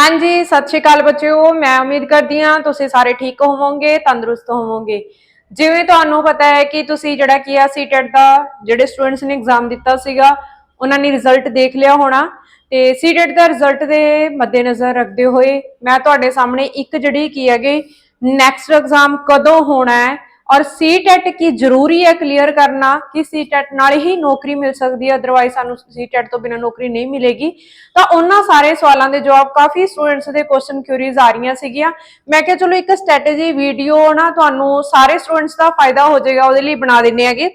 ਹਾਂਜੀ, ਸਤਿ ਸ਼੍ਰੀ ਅਕਾਲ ਬੱਚਿਓ। ਮੈਂ ਉਮੀਦ ਕਰਦੀ ਹਾਂ ਤੁਸੀਂ ਸਾਰੇ ਠੀਕ ਹੋਵੋਗੇ, ਤੰਦਰੁਸਤ ਹੋਵੋਗੇ। ਜਿਵੇਂ ਤੁਹਾਨੂੰ ਪਤਾ ਹੈ ਕਿ ਤੁਸੀਂ ਜਿਹੜਾ ਕੀ ਆ ਸੀਟੈਟ ਦਾ ਜਿਹੜੇ ਸਟੂਡੈਂਟਸ ਨੇ ਐਗਜ਼ਾਮ ਦਿੱਤਾ ਸੀਗਾ, ਉਹਨਾਂ ਨੇ ਰਿਜ਼ਲਟ ਦੇਖ ਲਿਆ ਹੋਣਾ। ਤੇ ਸੀਟੈਟ ਦਾ ਰਿਜ਼ਲਟ ਦੇ ਮੱਦੇਨਜ਼ਰ ਰੱਖਦੇ ਹੋਏ ਮੈਂ ਤੁਹਾਡੇ ਸਾਹਮਣੇ ਇੱਕ ਜਿਹੜੀ ਕੀ ਹੈਗੀ ਨੈਕਸਟ ਐਗਜ਼ਾਮ ਕਦੋਂ ਹੋਣਾ ਹੈ ਔਰ ਸੀਟੈਟ ਕੀ ਜ਼ਰੂਰੀ ਹੈ ਕਲੀਅਰ ਕਰਨਾ? ਕਿ ਸੀਟੈਟ ਨਾਲ ਹੀ ਨੌਕਰੀ ਮਿਲ ਸਕਦੀ ਹੈ? ਅਦਰਵਾਈਜ਼ ਸਾਨੂੰ ਸੀਟੈਟ ਤੋਂ ਬਿਨਾਂ ਨੌਕਰੀ ਨਹੀਂ ਮਿਲੇਗੀ। ਤਾਂ ਉਹਨਾਂ ਸਾਰੇ ਸਵਾਲਾਂ ਦੇ ਜਵਾਬ ਕਾਫੀ ਸਟੂਡੈਂਟਸ ਦੇ ਕੁਐਸਚਨ ਕਿਊਰੀਜ਼ ਆ ਰਹੀਆਂ ਸੀਗੀਆਂ। ਮੈਂ ਕਿਹਾ ਚਲੋ ਇੱਕ ਸਟ੍ਰੈਟਜੀ ਵੀਡੀਓ ਨਾ ਤੁਹਾਨੂੰ ਸਾਰੇ ਸਟੂਡੈਂਟਸ ਦਾ ਫਾਇਦਾ ਹੋ ਜਾਏਗਾ, ਉਹਦੇ ਲਈ ਬਣਾ ਦਿੰਨੇ ਹੈਗੇ।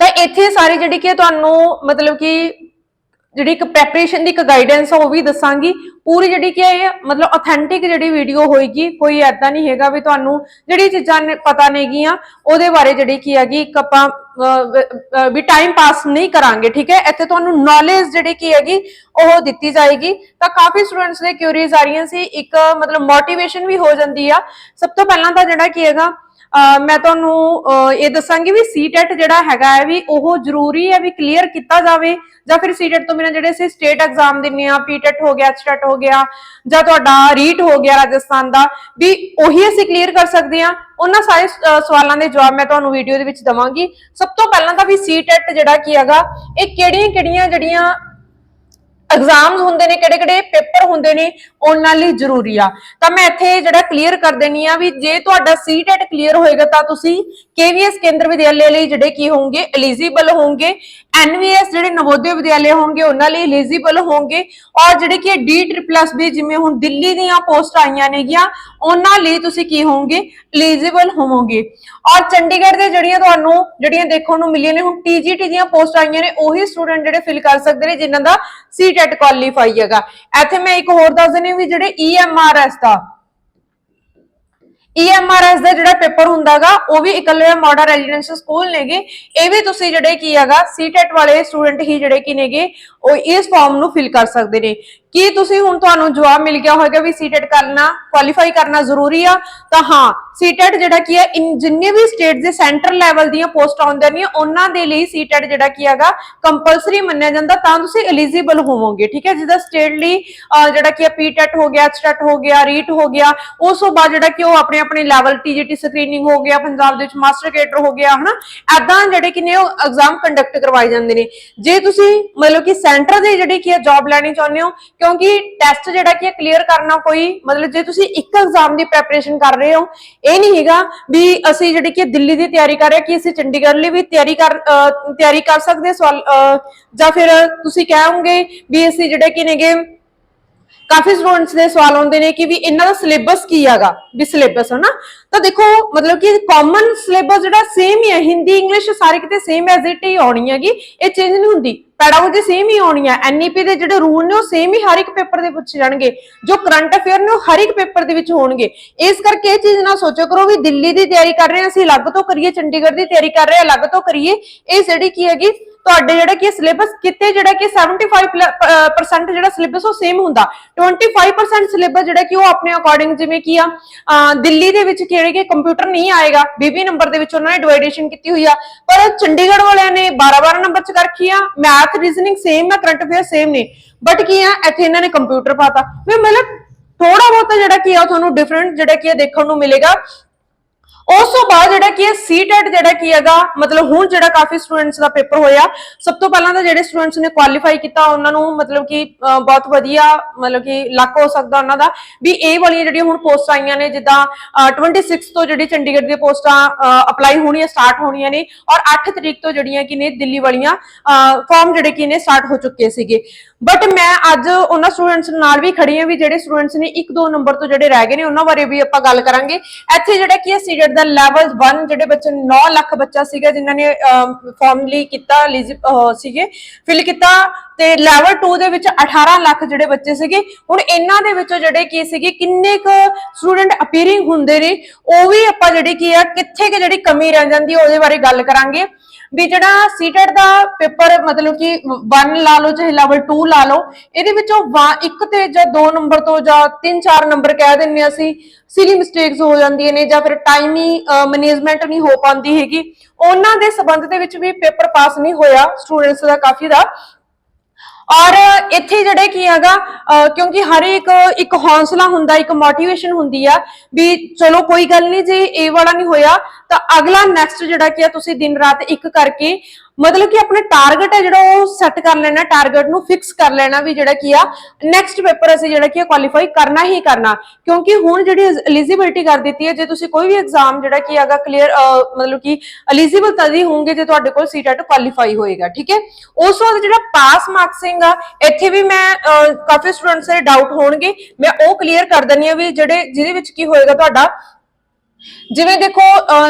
ਤਾਂ ਇੱਥੇ ਸਾਰੀ ਜਿਹੜੀ ਕਿ ਤੁਹਾਨੂੰ ਮਤਲਬ ਕਿ ਜਿਹੜੀ ਇੱਕ ਪ੍ਰੈਪਰੇਸ਼ਨ ਦੀ ਇੱਕ ਗਾਈਡੈਂਸ ਆ, ਉਹ ਵੀ ਦੱਸਾਂਗੀ। ਪੂਰੀ ਜਿਹੜੀ ਕਿ ਹੈ ਮਤਲਬ ਆਥੈਂਟਿਕ ਜਿਹੜੀ ਵੀਡੀਓ ਹੋਏਗੀ, ਕੋਈ ਐਦਾਂ ਨਹੀਂ ਹੈਗਾ ਵੀ ਤੁਹਾਨੂੰ ਜਿਹੜੀ ਚੀਜ਼ਾਂ ਪਤਾ ਨੇਗੀਆਂ ਉਹਦੇ ਬਾਰੇ ਜਿਹੜੀ ਕੀ ਹੈਗੀ, ਇੱਕ ਆਪਾਂ ਵੀ ਟਾਈਮ ਪਾਸ ਨਹੀਂ ਕਰਾਂਗੇ, ਠੀਕ ਹੈ? ਇੱਥੇ ਤੁਹਾਨੂੰ ਨੌਲੇਜ ਜਿਹੜੀ ਕੀ ਹੈਗੀ, ਉਹ ਦਿੱਤੀ ਜਾਏਗੀ। ਤਾਂ ਕਾਫੀ ਸਟੂਡੈਂਟਸ ਦੇ ਕਿਊਰੀਜ਼ ਆ ਰਹੀਆਂ ਸੀ, ਇੱਕ, ਮਤਲਬ ਮੋਟੀਵੇਸ਼ਨ ਵੀ ਹੋ ਜਾਂਦੀ ਆ। ਸਭ ਤੋਂ ਪਹਿਲਾਂ ਤਾਂ ਜਿਹੜਾ ਕੀ ਹੈਗਾ ਮੈਂ ਤੁਹਾਨੂੰ ਇਹ ਦੱਸਾਂਗੀ ਵੀ ਸੀਟੈਟ ਜਿਹੜਾ ਹੈਗਾ ਹੈ ਵੀ ਉਹ ਜ਼ਰੂਰੀ ਹੈ ਵੀ ਕਲੀਅਰ ਕੀਤਾ ਜਾਵੇ ਜਾਂ ਫਿਰ ਸੀਟੈਟ ਤੋਂ ਬਿਨਾਂ ਜਿਹੜੇ ਅਸੀਂ ਸਟੇਟ ਐਗਜ਼ਾਮ ਦਿੰਨੇ ਆ ਪੀਟੈਟ ਹੋ ਗਿਆ ਐਚਟੈਟ ਹੋ ਗਿਆ ਜਾਂ ਤੁਹਾਡਾ ਰੀਟ ਹੋ ਗਿਆ ਰਾਜਸਥਾਨ ਦਾ, ਵੀ ਉਹੀ ਅਸੀਂ ਕਲੀਅਰ ਕਰ ਸਕਦੇ ਆ ਉਹਨਾਂ ਸਾਰੇ ਸਵਾਲਾਂ ਦੇ ਜਵਾਬ ਮੈਂ ਤੁਹਾਨੂੰ ਵੀਡੀਓ ਦੇ ਵਿੱਚ ਦਵਾਂਗੀ। ਸਭ ਤੋਂ ਪਹਿਲਾਂ ਤਾਂ ਵੀ ਸੀਟੈਟ ਜਿਹੜਾ ਕੀ ਹੈਗਾ, ਇਹ ਕਿਹੜੀਆਂ ਕਿਹੜੀਆਂ ਜਿਹੜੀਆਂ ਐਗਜ਼ਾਮਸ ਹੁੰਦੇ ਨੇ, ਕਿਹੜੇ ਕਿਹੜੇ ਪੇਪਰ ਹੁੰਦੇ ਨੇ, ਉਹਨਾਂ ਲਈ ਜ਼ਰੂਰੀ ਆ। ਤਾਂ ਮੈਂ ਇੱਥੇ ਜਿਹੜਾ ਕਲੀਅਰ ਕਰ ਦੇਣੀ ਆ ਵੀ ਜੇ ਤੁਹਾਡਾ ਸੀਟੈਟ ਕਲੀਅਰ ਹੋਏਗਾ ਤਾਂ ਤੁਸੀਂ ਕੇਵੀਐਸ ਕੇਂਦਰ ਵਿਦਿਆਲਿਆ ਲਈ ਜਿਹੜੇ ਕੀ ਹੋਣਗੇ? ਐਲੀਜੀਬਲ ਹੋਣਗੇ। ਐਨਵੀਐਸ ਜਿਹੜੇ ਨਵੋਦਿਆ ਵਿਦਿਆਲਿਆ ਹੋਣਗੇ, ਉਹਨਾਂ ਲਈ ਐਲੀਜੀਬਲ ਹੋਣਗੇ। ਔਰ ਜਿਹੜੇ ਕਿ ਡੀ ਟ੍ਰਿਪਲਸ ਵੀ ਜਿਵੇਂ ਹੁਣ ਦਿੱਲੀ ਦੀਆਂ ਪੋਸਟ ਆਈਆਂ ਨੇਗੀਆਂ, ਉਹਨਾਂ ਲਈ ਤੁਸੀਂ ਕੀ ਹੋਵੋਗੇ? ਐਲੀਜੀਬਲ ਹੋਵੋਗੇ। ਔਰ ਚੰਡੀਗੜ੍ਹ ਦੇ ਜਿਹੜੀਆਂ ਤੁਹਾਨੂੰ ਜਿਹੜੀਆਂ ਦੇਖਣ ਨੂੰ ਮਿਲੀਆਂ ਨੇ, ਹੁਣ ਟੀਜੀਟੀ ਦੀਆਂ ਪੋਸਟ ਆਈਆਂ ਨੇ, ਉਹੀ ਸਟੂਡੈਂਟ ਜਿਹੜੇ ਫਿਲ ਕਰ ਸਕਦੇ ਨੇ, ਜਿਨ੍ਹਾਂ ਦਾ ਸੀਟੈਟ ਕੁਆਲੀਫਾਈ ਹੈਗਾ। ਇੱਥੇ ਮੈਂ ਇੱਕ ਹੋਰ ਦੱਸ ਦਿੰਦੀ ਵੀ ਜਿਹੜੇ E ਈਐਮਆਰਐਸ ਦਾ ਈਐਮਆਰਐਸ ਦਾ ਜਿਹੜਾ ਪੇਪਰ ਹੁੰਦਾਗਾ, ਉਹ ਵੀ ਇਕੱਲੇ ਮਾਡਲ ਰੈਜ਼ੀਡੈਂਸ਼ੀਅਲ ਸਕੂਲ ਨੇਗੇ। ਇਹ ਵੀ ਤੁਸੀਂ ਜਿਹੜੇ ਕੀ ਹੈਗਾ ਸੀਟੈਟ ਵਾਲੇ ਸਟੂਡੈਂਟ ਹੀ ਜਿਹੜੇ ਕੀ ਨੇਗੇ, ਉਹ ਇਸ ਫਾਰਮ ਨੂੰ ਫਿਲ ਕਰ ਸਕਦੇ ਨੇ। ਕੀ ਤੁਸੀਂ ਹੁਣ ਤੁਹਾਨੂੰ ਜਵਾਬ ਮਿਲ ਗਿਆ ਹੋਵੇਗਾ ਵੀ ਸੀਟੈਟ ਕਰਨਾ ਕੁਆਲੀਫਾਈ ਕਰਨਾ ਜ਼ਰੂਰੀ ਆ? ਤਾਂ ਹਾਂ ਸੀਟੈਟ ਜਿਹੜਾ ਕੀ ਹੈ ਜਿੰਨੇ ਵੀ ਸਟੇਟ ਦੇ ਸੈਂਟਰਲ ਲੈਵਲ ਦੀਆਂ ਪੋਸਟਾਂ ਆਉਂਦੀਆਂ ਨੇ, ਉਹਨਾਂ ਦੇ ਲਈ ਸੀਟੈਟ ਜਿਹੜਾ ਕੀ ਹੈਗਾ ਕੰਪਲਸਰੀ ਮੰਨਿਆ ਜਾਂਦਾ, ਤਾਂ ਤੁਸੀਂ ਐਲੀਜੀਬਲ ਹੋਵੋਗੇ, ਠੀਕ ਹੈ? ਜਿਹਦਾ ਸਟੇਟ ਲਈ ਜਿਹੜਾ ਕੀ ਹੈ ਪੀਟੈਟ ਹੋ ਗਿਆ ਐਚਟੈਟ ਹੋ ਗਿਆ ਰੀਟ ਹੋ ਗਿਆ, ਉਸ ਤੋਂ ਬਾਅਦ ਜਿਹੜਾ ਕਿ ਉਹ ਆਪਣੇ ਆਪਣੇ ਲੈਵਲ ਟੀਜੀਟੀ ਸਕਰੀਨਿੰਗ ਹੋ ਗਿਆ, ਪੰਜਾਬ ਦੇ ਵਿੱਚ ਮਾਸਟਰ ਕੇਡਰ ਹੋ ਗਿਆ, ਹਨਾ? ਐਦਾਂ ਜਿਹੜੇ ਕਿ ਨੇ ਉਹ ਐਗਜ਼ਾਮ ਕੰਡਕਟ ਕਰਵਾਏ ਜਾਂਦੇ ਨੇ। ਜੇ ਤੁਸੀਂ ਮਤਲਬ ਕਿ ਸੈਂਟਰ ਦੇ ਜਿਹੜੀ ਕੀ ਹੈ ਜੌਬ ਲੈਣੀ ਚਾਹੁੰਦੇ ਹੋ ਕਿਉਂਕਿ ਟੈਸਟ ਜਿਹੜਾ ਕਿ ਕਲੀਅਰ ਕਰਨਾ ਕੋਈ ਮਤਲਬ ਜੇ ਤੁਸੀਂ ਇੱਕ ਐਗਜ਼ਾਮ ਦੀ ਪ੍ਰੈਪਰੇਸ਼ਨ ਕਰ ਰਹੇ ਹੋ, ਇਹ ਨਹੀਂ ਹੈਗਾ ਵੀ ਅਸੀਂ ਜਿਹੜੀ ਕਿ ਦਿੱਲੀ ਦੀ ਤਿਆਰੀ ਕਰ ਰਹੇ ਕਿ ਅਸੀਂ ਚੰਡੀਗੜ੍ਹ ਲਈ ਵੀ ਤਿਆਰੀ ਕਰ ਤਿਆਰੀ ਕਰ ਸਕਦੇ ਹਾਂ ਸਵਾਲ ਜਾਂ ਫਿਰ ਤੁਸੀਂ ਕਹੋਗੇ ਵੀ ਅਸੀਂ ਜਿਹੜੇ ਕਿ ਨੇਗੇ, ਕਾਫੀ ਸਟੂਡੈਂਟਸ ਦੇ ਸਵਾਲ ਆਉਂਦੇ ਨੇ ਕਿ ਵੀ ਇਹਨਾਂ ਦਾ ਸਿਲੇਬਸ ਕੀ ਹੈਗਾ, ਵੀ ਸਿਲੇਬਸ ਹੈ ਨਾ ਤਾਂ ਦੇਖੋ, ਮਤਲਬ ਕਿ ਕਾਮਨ ਸਿਲੇਬਸ ਜਿਹੜਾ ਸੇਮ ਹੀ ਹੈ, ਹਿੰਦੀ ਇੰਗਲਿਸ਼ ਸਾਰੇ ਕਿਤੇ ਸੇਮ ਐਜ਼ ਇਟ ਹੀ ਆਉਣੀ ਹੈਗੀ, ਇਹ ਚੇਂਜ ਨਹੀਂ ਹੁੰਦੀ। ਪੈਡਾਗੋਜੀ ਸੇਮ ਹੀ ਹੋਣੀ ਹੈ ਐਨਈਪੀ ਦੇ ਜਿਹੜੇ ਰੂਲ ਨੇ ਉਹ ਸੇਮ ਹੀ ਹਰ ਇੱਕ ਪੇਪਰ ਦੇ ਪੁੱਛੇ ਜਾਣਗੇ, ਜੋ ਕਰੰਟ ਅਫੇਅਰ ਨੇ ਉਹ ਹਰ ਇੱਕ ਪੇਪਰ ਦੇ ਵਿੱਚ ਹੋਣਗੇ। ਇਸ ਕਰਕੇ ਇਹ ਚੀਜ਼ ਨਾ ਸੋਚੋ ਕਰੋ ਵੀ ਦਿੱਲੀ ਦੀ ਤਿਆਰੀ ਕਰ ਰਹੇ ਹਾਂ ਅਸੀਂ ਅਲੱਗ ਤੋਂ ਕਰੀਏ, ਚੰਡੀਗੜ੍ਹ ਦੀ ਤਿਆਰੀ ਕਰ ਰਹੇ ਹਾਂ ਅਲੱਗ ਤੋਂ ਕਰੀਏ। ਇਹ ਜਿਹੜੀ ਕੀ ਹੈਗੀ ਤੁਹਾਡੇ ਜਿਹੜਾ ਕਿ ਸਿਲੇਬਸ ਕਿਤੇ ਜਿਹੜਾ ਕਿ 75% ਜਿਹੜਾ ਸਿਲੇਬਸ ਉਹ ਸੇਮ ਹੁੰਦਾ। 25% ਸਿਲੇਬਸ ਜਿਹੜਾ ਕਿ ਉਹ ਆਪਣੇ ਅਕੋਰਡਿੰਗ ਜਿਵੇਂ ਕੀ ਆ ਦਿੱਲੀ ਦੇ ਵਿੱਚ ਕਿਹੜੇ ਕਿ ਕੰਪਿਊਟਰ ਨਹੀਂ ਆਏਗਾ 20 ਨੰਬਰ ਦੇ ਵਿੱਚ ਉਹਨਾਂ ਨੇ ਡਿਵਾਈਡੇਸ਼ਨ ਕੀਤੀ ਹੋਈ ਆ। ਪਰ ਚੰਡੀਗੜ੍ਹ ਵਾਲਿਆਂ ਨੇ 12 12 ਨੰਬਰ ਚ ਕਰ ਰੱਖੀ ਆ ਮੈਥ ਰੀਜ਼ਨਿੰਗ ਸੇਮ ਆ ਕਰੰਟ ਅਫੇਅਰ ਸੇਮ ਨੇ। ਬਟ ਕੀ ਆ, ਇੱਥੇ ਇਹਨਾਂ ਨੇ ਕੰਪਿਊਟਰ ਪਾਤਾ। ਵੀ ਮਤਲਬ ਥੋੜਾ ਬਹੁਤਾ ਜਿਹੜਾ ਕੀ ਆ ਤੁਹਾਨੂੰ ਡਿਫਰੈਂਟ ਜਿਹੜਾ ਕੀ ਆ ਦੇਖਣ ਨੂੰ ਮਿਲੇਗਾ। ਉਸ ਤੋਂ ਬਾਅਦ ਜਿਹੜਾ ਕੀ ਹੈ ਸੀਟੈਟ ਜਿਹੜਾ ਕੀ ਹੈਗਾ, ਮਤਲਬ ਹੁਣ ਜਿਹੜਾ ਕਾਫੀ ਸਟੂਡੈਂਟਸ ਦਾ ਪੇਪਰ ਹੋਇਆ, ਸਭ ਤੋਂ ਪਹਿਲਾਂ ਤਾਂ ਜਿਹੜੇ ਸਟੂਡੈਂਟਸ ਨੇ ਕੁਆਲੀਫਾਈ ਕੀਤਾ, ਉਹਨਾਂ ਨੂੰ ਮਤਲਬ ਕਿ ਬਹੁਤ ਵਧੀਆ ਮਤਲਬ ਕਿ ਲੱਕ ਹੋ ਸਕਦਾ ਉਹਨਾਂ ਦਾ। ਵੀ ਇਹ ਵਾਲੀਆਂ ਜਿਹੜੀਆਂ ਹੁਣ ਪੋਸਟ ਆਈਆਂ ਨੇ, ਜਿੱਦਾਂ 26 ਤੋਂ ਜਿਹੜੀ ਚੰਡੀਗੜ੍ਹ ਦੀਆਂ ਪੋਸਟਾਂ ਅਪਲਾਈ ਹੋਣੀਆਂ ਸਟਾਰਟ ਹੋਣੀਆਂ ਨੇ, ਔਰ 8 ਤਰੀਕ ਤੋਂ ਜਿਹੜੀਆਂ ਕਿ ਨੇ, ਦਿੱਲੀ ਵਾਲੀਆਂ ਫਾਰਮ ਜਿਹੜੇ ਕਿ ਨੇ ਸਟਾਰਟ ਹੋ ਚੁੱਕੇ ਸੀਗੇ। ਬਟ ਮੈਂ ਅੱਜ ਉਹਨਾਂ ਸਟੂਡੈਂਟਸ ਨਾਲ ਵੀ ਖੜੀ ਹਾਂ, ਵੀ ਜਿਹੜੇ ਸਟੂਡੈਂਟਸ ਨੇ 1-2 ਨੰਬਰ ਤੋਂ ਜਿਹੜੇ ਰਹਿ ਗਏ ਨੇ, ਉਹਨਾਂ ਬਾਰੇ ਵੀ ਆਪਾਂ ਗੱਲ ਕਰਾਂਗੇ। ਇੱਥੇ ਜਿਹੜਾ ਕੀ ਹੈ ਸੀਟੈਟ ਦਾ ਲੈਵਲ 1 ਜਿਹੜੇ ਬੱਚੇ 9 ਲੱਖ ਬੱਚਾ ਸੀਗਾ, ਜਿਨ੍ਹਾਂ ਨੇ ਫਾਰਮ ਲਈ ਕੀਤਾ ਸੀਗੇ ਫਿਲ ਕੀਤਾ, ਤੇ ਲੈਵਲ 2 ਦੇ ਵਿੱਚ 18 ਲੱਖ ਜਿਹੜੇ ਬੱਚੇ ਸੀਗੇ, ਹੁਣ ਇਹਨਾਂ ਦੇ ਵਿੱਚੋਂ ਜਿਹੜੇ ਕੀ ਸੀਗੇ, ਕਿੰਨੇ ਕੁ ਸਟੂਡੈਂਟ ਅਪੀਅਰਿੰਗ ਹੁੰਦੇ ਨੇ, ਉਹ ਵੀ ਆਪਾਂ ਜਿਹੜੀ ਕੀ ਆ, ਕਿੱਥੇ ਕਿ ਜਿਹੜੀ ਕਮੀ ਰਹਿ ਜਾਂਦੀ ਹੈ ਉਹਦੇ ਬਾਰੇ ਗੱਲ ਕਰਾਂਗੇ। ਵੀ ਜਿਹੜਾ ਸੀਟੈਟ ਦਾ ਪੇਪਰ ਮਤਲਬ ਕਿ 1 ਲਾ ਲਓ ਚਾਹੇ ਲੈਵਲ 2 ਲਾ ਲਓ, ਇਹਦੇ ਵਿੱਚੋਂ ਵਾ- ਇੱਕ ਤੇ ਜਾਂ ਦੋ ਨੰਬਰ ਤੋਂ ਜਾਂ 3-4 ਨੰਬਰ ਕਹਿ ਦਿੰਨੇ ਆ ਅਸੀਂ ਸਿਲੀ ਮਿਸਟੇਕਸ ਹੋ ਜਾਂਦੀਆਂ ਨੇ ਜਾਂ ਫਿਰ ਟਾਈਮ ਹੀ ਮੈਨੇਜਮੈਂਟ ਨਹੀਂ ਹੋ ਪਾਉਂਦੀ ਹੈਗੀ। ਉਹਨਾਂ ਦੇ ਸਬੰਧ ਦੇ ਵਿੱਚ ਵੀ ਪੇਪਰ ਪਾਸ ਨਹੀਂ ਹੋਇਆ ਸਟੂਡੈਂਟਸ ਦਾ ਕਾਫੀ ਦਾ। ਔਰ ਇੱਥੇ ਜਿਹੜੇ ਕੀ ਹੈਗਾ, ਅਹ ਕਿਉਂਕਿ ਹਰ ਇੱਕ ਇੱਕ ਹੌਸਲਾ ਹੁੰਦਾ, ਇੱਕ ਮੋਟੀਵੇਸ਼ਨ ਹੁੰਦੀ ਆ ਵੀ ਚਲੋ ਕੋਈ ਗੱਲ ਨਹੀਂ, ਜੇ ਇਹ ਵਾਲਾ ਨਹੀਂ ਹੋਇਆ ਤਾਂ ਅਗਲਾ ਨੈਕਸਟ ਜਿਹੜਾ ਕੀ ਆ, ਤੁਸੀਂ ਦਿਨ ਰਾਤ ਇੱਕ ਕਰਕੇ ਮਤਲਬ ਕਿ ਆਪਣਾ ਟਾਰਗੇਟ ਹੈ ਜਿਹੜਾ ਉਹ ਸੈੱਟ ਕਰ ਲੈਣਾ ਟਾਰਗੇਟ ਨੂੰ ਫਿਕਸ ਕਰ ਲੈਣਾ ਵੀ ਜਿਹੜਾ ਕੀ ਆ ਨੈਕਸਟ ਪੇਪਰ ਅਸੀਂ ਜਿਹੜਾ ਕੀ ਆ ਕੁਆਲੀਫਾਈ ਕਰਨਾ ਹੀ ਕਰਨਾ। ਕਿਉਂਕਿ ਹੁਣ ਜਿਹੜੀ ਐਲੀਜੀਬਿਲਟੀ ਕਰ ਦਿੱਤੀ ਹੈ, ਜੇ ਤੁਸੀਂ ਕੋਈ ਵੀ ਐਗਜ਼ਾਮ ਜਿਹੜਾ ਕੀ ਹੈਗਾ ਕਲੀਅਰ ਮਤਲਬ ਕਿ ਐਲੀਜੀਬਲ ਤਦ ਹੀ ਹੋਵੋਗੇ ਜੇ ਤੁਹਾਡੇ ਕੋਲ ਸੀਟੈਟ ਕੁਆਲੀਫਾਈ ਹੋਏਗਾ, ਠੀਕ ਹੈ? ਉਸ ਤੋਂ ਬਾਅਦ ਜਿਹੜਾ ਪਾਸ ਮਾਰਕਸਿੰਗ ਆ, ਇੱਥੇ ਵੀ ਮੈਂ ਕਾਫੀ ਸਟੂਡੈਂਟਸ ਦੇ ਡਾਊਟ ਹੋਣਗੇ। ਮੈਂ ਉਹ ਕਲੀਅਰ ਕਰ ਦਿੰਨੀ ਆ ਵੀ ਜਿਹੜੇ, ਜਿਹਦੇ ਵਿੱਚ ਕੀ ਹੋਏਗਾ ਤੁਹਾਡਾ ਜਿਵੇਂ ਦੇਖੋ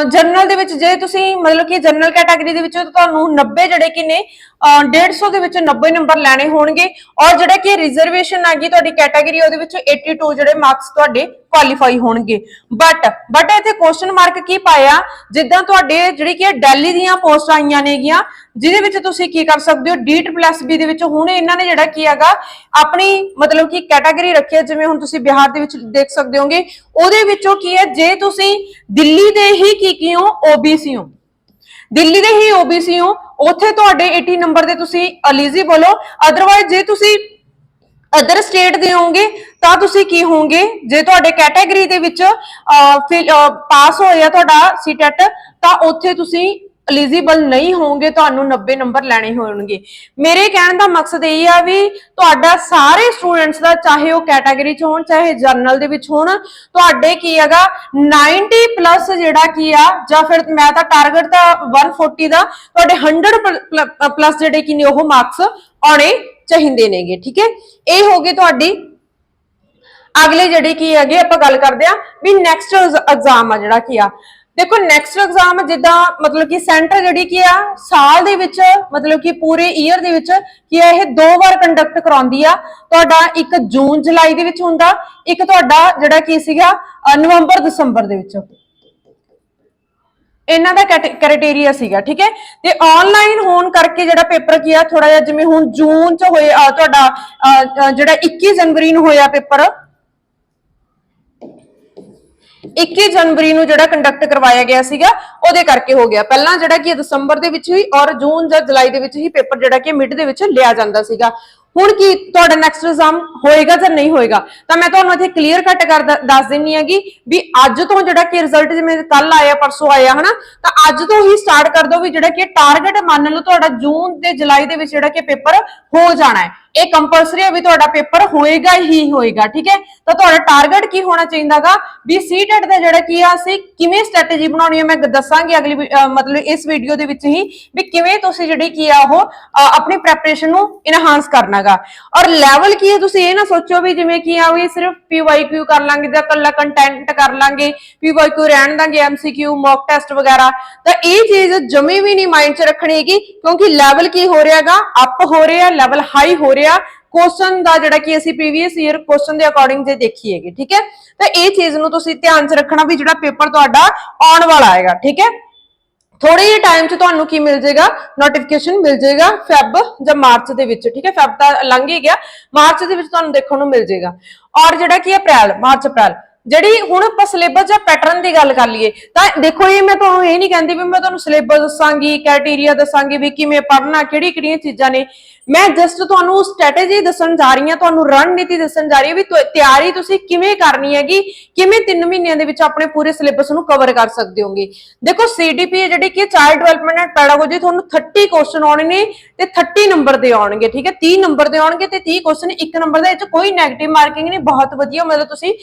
ਜਨਰਲ ਦੇ ਵਿੱਚ ਜੇ ਤੁਸੀਂ ਮਤਲਬ ਕਿ ਜਨਰਲ ਕੈਟਾਗਰੀ ਦੇ ਵਿੱਚ ਤੁਹਾਨੂੰ 90 ਜਿਹੜੇ ਕਿ ਨੇ ਅਹ, 150 ਦੇ ਵਿੱਚ 90 ਨੰਬਰ ਲੈਣੇ ਹੋਣਗੇ ਔਰ ਜਿਹੜਾ ਕਿ ਰਿਜ਼ਰਵੇਸ਼ਨ ਆ ਗਈ ਤੁਹਾਡੀ ਕੈਟਾਗਰੀ ਉਹਦੇ ਵਿੱਚ 82 ਜਿਹੜੇ ਮਾਰਕਸ ਤੁਹਾਡੇ ਕੁਆਲੀਫਾਈ ਹੋਣਗੇ। ਬਟ ਬਟ ਇੱਥੇ ਕੁਐਸਚਨ ਮਾਰਕ ਕੀ ਪਾਇਆ? ਜਿੱਦਾਂ ਤੁਹਾਡੇ ਜਿਹੜੀ ਕਿ ਦਿੱਲੀ ਦੀਆਂ ਪੋਸਟ ਆਈਆਂ ਨੇਗੀਆਂ ਜਿਹਦੇ ਵਿੱਚ ਤੁਸੀਂ ਕੀ ਕਰ ਸਕਦੇ ਹੋ? ਡੀਟ ਪਲੱਸ ਬੀ ਦੇ ਵਿੱਚ ਹੁਣ ਇਹਨਾਂ ਨੇ ਜਿਹੜਾ ਕੀ ਹੈਗਾ ਆਪਣੀ ਮਤਲਬ ਕਿ ਕੈਟਾਗਰੀ ਰੱਖੀ ਹੈ ਜਿਵੇਂ ਹੁਣ ਤੁਸੀਂ ਬਿਹਾਰ ਦੇ ਵਿੱਚ ਦੇਖ ਸਕਦੇ ਹੋਗੇ ਉਹਦੇ ਵਿੱਚੋਂ ਕੀ ਹੈ? ਜੇ ਤੁਸੀਂ ਦਿੱਲੀ ਦੇ ਹੀ ਕੀ ਕੀ ਹੋ? OBC ਹੋ। ਦਿੱਲੀ ਦੇ ਹੀ OBC ਹੋ। ਉੱਥੇ ਤੁਹਾਡੇ 80 ਨੰਬਰ ਦੇ ਤੁਸੀਂ ਐਲੀਜੀਬਲ ਹੋ ਅਦਰਵਾਈਜ਼ ਜੇ ਤੁਸੀਂ ਅਦਰ ਸਟੇਟ ਦੇ ਹੋਗੇ ਤਾਂ ਤੁਸੀਂ ਕੀ ਹੋਵੋਗੇ? ਜੇ ਤੁਹਾਡੇ ਕੈਟਾਗਰੀ ਦੇ ਵਿੱਚ ਪਾਸ ਹੋਇਆ ਤੁਹਾਡਾ ਸੀਟੈਟ ਤਾਂ ਉੱਥੇ ਤੁਸੀਂ ਐਲੀਜੀਬਲ ਨਹੀਂ ਹੋਵੋਗੇ ਤੁਹਾਨੂੰ 90 ਨੰਬਰ ਲੈਣੇ ਹੋਣਗੇ। ਮੇਰੇ ਕਹਿਣ ਦਾ ਮਕਸਦ ਇਹ ਆ ਵੀ ਤੁਹਾਡਾ ਸਾਰੇ ਸਟੂਡੈਂਟਸ ਦਾ, ਚਾਹੇ ਉਹ ਕੈਟਾਗਰੀ ਚ ਹੋਣ, ਚਾਹੇ ਜਰਨਲ ਦੇ ਵਿੱਚ ਹੋਣ, ਤੁਹਾਡੇ ਕੀ ਹੈਗਾ 90 ਪਲੱਸ ਜਿਹੜਾ ਕੀ ਆ, ਜਾਂ ਫਿਰ ਮੈਂ ਤਾਂ ਟਾਰਗੇਟ ਤਾਂ 140 ਦਾ, ਤੁਹਾਡੇ 100 ਪਲੱਸ ਜਿਹੜੇ ਕੀ ਨੇ ਉਹ ਮਾਰਕਸ ਆਉਣੇ ਚਾਹੀਦੇ ਨੇਗੇ, ਠੀਕ ਹੈ? ਇਹ ਹੋ ਗਈ ਤੁਹਾਡੀ ਅਗਲੇ ਜਿਹੜੇ ਕੀ ਹੈਗੇ, ਆਪਾਂ ਗੱਲ ਕਰਦੇ ਆ ਵੀ ਨੈਕਸਟ ਐਗਜ਼ਾਮ ਆ ਜਿਹੜਾ ਕੀ ਆ। ਦੇਖੋ ਨੈਕਸਟ ਐਗਜ਼ਾਮ ਜਿੱਦਾਂ ਮਤਲਬ ਕਿ ਸੈਂਟਰ ਜਿਹੜੀ ਕੀ ਆ, ਸਾਲ ਦੇ ਵਿੱਚ, ਮਤਲਬ ਕਿ ਪੂਰੇ ਈਅਰ ਦੇ ਵਿੱਚ ਕੀ ਆ, ਇਹ ਦੋ ਵਾਰ ਕੰਡਕਟ ਕਰਾਉਂਦੀ ਆ। ਤੁਹਾਡਾ ਇੱਕ ਜੂਨ, ਜੁਲਾਈ ਦੇ ਵਿੱਚ ਹੁੰਦਾ, ਇੱਕ ਤੁਹਾਡਾ ਜਿਹੜਾ ਕੀ ਸੀਗਾ ਨਵੰਬਰ, ਦਸੰਬਰ ਦੇ ਵਿੱਚ। ਇਹਨਾਂ ਦਾ ਕ੍ਰਾਈਟੇਰੀਆ ਸੀਗਾ, ਠੀਕ ਹੈ? ਤੇ ਆਨਲਾਈਨ ਹੋਣ ਕਰਕੇ ਜਿਹੜਾ ਪੇਪਰ ਕੀ ਆ ਥੋੜਾ ਜਿਹਾ ਜਿਵੇਂ ਹੁਣ ਜੂਨ ਚ ਹੋਇਆ ਤੁਹਾਡਾ ਜਿਹੜਾ 21 ਜਨਵਰੀ ਨੂੰ ਹੋਇਆ ਪੇਪਰ 21 ਜਨਵਰੀ ਨੂੰ ਜਿਹੜਾ ਕੰਡਕਟ ਕਰਵਾਇਆ ਗਿਆ ਸੀਗਾ, ਉਹਦੇ ਕਰਕੇ ਹੋ ਗਿਆ। ਪਹਿਲਾਂ ਜਿਹੜਾ ਕਿ ਦਸੰਬਰ ਦੇ ਵਿੱਚ ਹੀ ਔਰ ਜੂਨ ਜਾਂ ਜੁਲਾਈ ਦੇ ਵਿੱਚ ਹੀ ਪੇਪਰ ਜਿਹੜਾ ਕਿ ਮਿਡ ਦੇ ਵਿੱਚ ਲਿਆ ਜਾਂਦਾ ਸੀਗਾ। ਹੁਣ ਕੀ ਤੁਹਾਡਾ ਨੈਕਸਟ ਐਗਜ਼ਾਮ ਹੋਏਗਾ ਜਾਂ ਨਹੀਂ ਹੋਏਗਾ? ਤਾਂ ਮੈਂ ਤੁਹਾਨੂੰ ਇੱਥੇ ਕਲੀਅਰ ਕੱਟ ਕਰ ਦ- ਦੱਸ ਦਿੰਨੀ ਹੈਗੀ ਵੀ ਅੱਜ ਤੋਂ ਜਿਹੜਾ ਕਿ ਰਿਜ਼ਲਟ ਜਿਵੇਂ ਕੱਲ ਆਇਆ, ਪਰਸੋਂ ਆਇਆ, ਹਨਾ? ਤਾਂ ਅੱਜ ਤੋਂ ਹੀ ਸਟਾਰਟ ਕਰ ਦਿਓ ਵੀ ਜਿਹੜਾ ਕਿ ਟਾਰਗੇਟ ਮੰਨ ਲਓ ਤੁਹਾਡਾ ਜੂਨ ਤੇ ਜੁਲਾਈ ਦੇ ਵਿੱਚ ਜਿਹੜਾ ਕਿ ਪੇਪਰ ਹੋ ਜਾਣਾ ਹੈ। ਇਹ ਕੰਪਲਸਰੀ ਹੈ ਵੀ ਤੁਹਾਡਾ ਪੇਪਰ ਹੋਏਗਾ ਹੀ ਹੋਏਗਾ, ਠੀਕ ਹੈ? ਤਾਂ ਤੁਹਾਡਾ ਟਾਰਗੇਟ ਕੀ ਹੋਣਾ ਚਾਹੀਦਾਗਾ? ਵੀ ਸੀਟੈਟ ਦਾ ਜਿਹੜਾ ਕੀ ਆ, ਅਸੀਂ ਕਿਵੇਂ ਸਟ੍ਰੈਟਜੀ ਬਣਾਉਣੀ ਹੈ ਮੈਂ ਦੱਸਾਂਗੀ ਅਗਲੀ ਮਤਲਬ ਇਸ ਵੀਡੀਓ ਦੇ ਵਿੱਚ ਹੀ, ਵੀ ਕਿਵੇਂ ਤੁਸੀਂ ਜਿਹੜੀ ਕੀ ਆ ਉਹ ਆਪਣੀ ਪ੍ਰੈਪਰੇਸ਼ਨ ਨੂੰ ਇਨਹਾਂਸ ਕਰਨਾਗਾ। ਔਰ ਲੈਵਲ ਕੀ ਹੈ ਤੁਸੀਂ ਇਹ ਨਾ ਸੋਚੋ ਵੀ ਜਿਵੇਂ ਕੀ ਆ, ਵੀ ਸਿਰਫ PYQ ਕਰ ਲਾਂਗੇ ਜਾਂ ਕੱਲਾ ਕੰਟੈਂਟ ਕਰ ਲਾਂਗੇ PYQ ਰਹਿਣ ਦਾਂਗੇ MCQ ਮੌਕ ਟੈਸਟ ਵਗੈਰਾ, ਤਾਂ ਇਹ ਚੀਜ਼ ਜਮੇ ਵੀ ਨਹੀਂ ਮਾਈਂਡ 'ਚ ਰੱਖਣੀ ਹੈਗੀ, ਕਿਉਂਕਿ ਲੈਵਲ ਕੀ ਹੋ ਰਿਹਾਗਾ? ਅਪ ਹੋ ਰਿਹਾ ਲੈਵਲ ਹਾਈ ਹੋ ਰਿਹਾ ਕੁਐਸਚਨ ਦਾ ਜਿਹੜਾ ਕਿ ਅਸੀਂ ਪ੍ਰੀਵੀਅਸ ਈਅਰ ਕੁਐਸਚਨ ਦੇ ਅਕੋਰਡਿੰਗ ਜੇ ਦੇਖੀ ਠੀਕ ਹੈ? ਤਾਂ ਇਹ ਚੀਜ਼ ਨੂੰ ਤੁਸੀਂ ਧਿਆਨ 'ਚ ਰੱਖਣਾ ਵੀ ਜਿਹੜਾ ਪੇਪਰ ਤੁਹਾਡਾ ਆਉਣ ਵਾਲਾ ਹੈਗਾ, ਠੀਕ ਹੈ? ਥੋੜੇ ਜਿਹੇ ਟਾਈਮ 'ਚ ਤੁਹਾਨੂੰ ਕੀ ਮਿਲ ਜਾਏਗਾ? ਨੋਟੀਫਿਕੇਸ਼ਨ ਮਿਲ ਜਾਏਗਾ ਫੈਬ ਜਾਂ ਮਾਰਚ ਦੇ ਵਿੱਚ, ਠੀਕ ਹੈ? ਫੈਬ ਤਾਂ ਲੰਘ ਹੀ ਗਿਆ। ਮਾਰਚ ਦੇ ਵਿੱਚ ਤੁਹਾਨੂੰ ਦੇਖਣ ਨੂੰ ਮਿਲ ਜਾਏਗਾ। ਔਰ ਜਿਹੜਾ ਕੀ ਅਪ੍ਰੈਲ ਮਾਰਚ ਅਪ੍ਰੈਲ ਜਿਹੜੀ ਹੁਣ ਆਪਾਂ ਸਿਲੇਬਸ ਜਾਂ ਪੈਟਰਨ ਦੀ ਗੱਲ ਕਰ ਲਈਏ, ਤਾਂ ਦੇਖੋ ਇਹ ਮੈਂ ਤੁਹਾਨੂੰ ਇਹ ਨਹੀਂ ਕਹਿੰਦੀ ਵੀ ਮੈਂ ਤੁਹਾਨੂੰ ਸਿਲੇਬਸ ਦੱਸਾਂਗੀ ਕ੍ਰਾਈਟੇਰੀਆ ਦੱਸਾਂਗੀ ਵੀ ਕਿਵੇਂ ਪੜ੍ਹਨਾ ਕਿਹੜੀ ਕਿਹੜੀਆਂ ਚੀਜ਼ਾਂ ਨੇ। ਮੈਂ ਜਸਟ ਤੁਹਾਨੂੰ ਸਟ੍ਰੈਟੇਜੀ ਦੱਸਣ ਜਾ ਰਹੀ ਹਾਂ, ਤੁਹਾਨੂੰ ਰਣਨੀਤੀ ਦੱਸਣ ਜਾ ਰਹੀ ਹਾਂ ਵੀ ਤਿਆਰੀ ਤੁਸੀਂ ਕਿਵੇਂ ਕਰਨੀ ਹੈਗੀ, ਕਿਵੇਂ 3 ਮਹੀਨਿਆਂ ਦੇ ਵਿੱਚ ਆਪਣੇ ਪੂਰੇ ਸਿਲੇਬਸ ਨੂੰ ਕਵਰ ਕਰ ਸਕਦੇ ਹੋਗੇ। ਦੇਖੋ ਸੀਡੀਪੀ ਹੈ ਜਿਹੜੀ ਕਿ ਚਾਈਲਡ ਡਿਵੈਲਪਮੈਂਟ ਐਂਡ ਪੈਡਾਗੋਜੀ ਤੁਹਾਨੂੰ 30 ਕੁਐਸਚਨ ਆਉਣੇ ਨੇ ਤੇ 30 ਨੰਬਰ ਦੇ ਆਉਣਗੇ, ਠੀਕ ਹੈ? 30 ਨੰਬਰ ਦੇ ਆਉਣਗੇ ਤੇ 30 ਕੁਐਸਚਨ ਇੱਕ ਨੰਬਰ ਦੇ ਵਿੱਚ ਕੋਈ ਨੈਗੇਟਿਵ ਮਾਰਕਿੰਗ ਨਹੀਂ, ਬਹੁਤ ਵਧੀਆ ਮਤਲਬ ਤੁਸੀਂ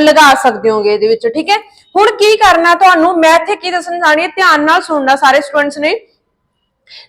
ਲਗਾ ਲਗਾ ਸਕਦੇ ਹੋਗੇ ਇਹਦੇ ਵਿੱਚ, ਠੀਕ ਹੈ? ਹੁਣ ਕੀ ਕਰਨਾ ਤੁਹਾਨੂੰ? ਮੈਂ ਇੱਥੇ ਕੀ ਦੱਸਣ ਜਾਣੀ ਹੈ? ਧਿਆਨ ਨਾਲ ਸੁਣਨਾ ਸਾਰੇ ਸਟੂਡੈਂਟਸ ਨੇ।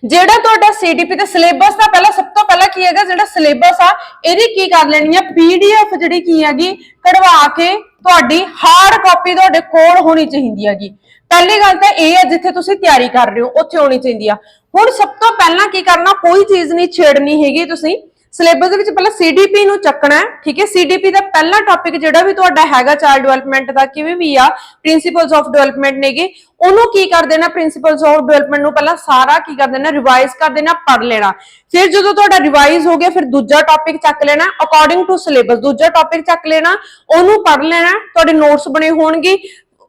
ਜਿਹੜਾ ਤੁਹਾਡਾ ਸੀਡੀਪੀ ਤੇ ਸਿਲੇਬਸ ਦਾ ਪਹਿਲਾਂ ਸਭ ਤੋਂ ਪਹਿਲਾਂ ਕੀ ਹੈਗਾ? ਜਿਹੜਾ ਸਿਲੇਬਸ ਆ, ਇਹਦੀ ਕੀ ਕਰ ਲੈਣੀ ਆ? ਪੀਡੀਐਫ ਜਿਹੜੀ ਕੀ ਹੈਗੀ, ਕਢਵਾ ਕੇ ਤੁਹਾਡੀ ਹਾਰਡ ਕਾਪੀ ਤੁਹਾਡੇ ਕੋਲ ਹੋਣੀ ਚਾਹੀਦੀ ਹੈਗੀ। ਪਹਿਲੀ ਗੱਲ ਤਾਂ ਇਹ ਹੈ ਜਿੱਥੇ ਤੁਸੀਂ ਤਿਆਰੀ ਕਰ ਰਹੇ ਹੋ, ਉੱਥੇ ਹੋਣੀ ਚਾਹੀਦੀ ਆ। ਹੁਣ ਸਭ ਤੋਂ ਪਹਿਲਾਂ ਕੀ ਕਰਨਾ? ਕੋਈ ਚੀਜ਼ ਨਹੀਂ ਛੇੜਨੀ ਹੈਗੀ ਤੁਸੀਂ। ਸਿਲੇਬਸ ਦੇ ਵਿੱਚ ਪਹਿਲਾਂ ਸੀਡੀਪੀ ਨੂੰ ਚੱਕਣਾ ਹੈ, ਠੀਕ ਹੈ? ਸੀਡੀਪੀ ਦਾ ਪਹਿਲਾ ਟੌਪਿਕ ਜਿਹੜਾ ਵੀ ਤੁਹਾਡਾ ਹੈਗਾ ਚਾਈਲਡ ਡਿਵੈਲਪਮੈਂਟ ਦਾ, ਕਿਵੇਂ ਵੀ ਆ ਪ੍ਰਿੰਸੀਪਲਸ ਆਫ ਡਿਵੈਲਪਮੈਂਟ ਨੇਗੇ, ਉਹਨੂੰ ਕੀ ਕਰ ਦੇਣਾ? ਪ੍ਰਿੰਸੀਪਲਸ ਆਫ ਡਿਵੈਲਪਮੈਂਟ ਨੂੰ ਪਹਿਲਾਂ ਸਾਰਾ ਕੀ ਕਰ ਦੇਣਾ? ਰਿਵਾਈਜ਼ ਕਰ ਦੇਣਾ, ਪੜ੍ਹ ਲੈਣਾ। ਫਿਰ ਜਦੋਂ ਤੁਹਾਡਾ ਰਿਵਾਈਜ਼ ਹੋ ਗਿਆ, ਫਿਰ ਦੂਜਾ ਟੌਪਿਕ ਚੱਕ ਲੈਣਾ ਅਕੋਰਡਿੰਗ ਟੂ ਸਿਲੇਬਸ ਦੂਜਾ ਟੌਪਿਕ ਚੱਕ ਲੈਣਾ, ਉਹਨੂੰ ਪੜ੍ਹ ਲੈਣਾ, ਤੁਹਾਡੇ ਨੋਟਸ ਬਣੇ ਹੋਣਗੇ।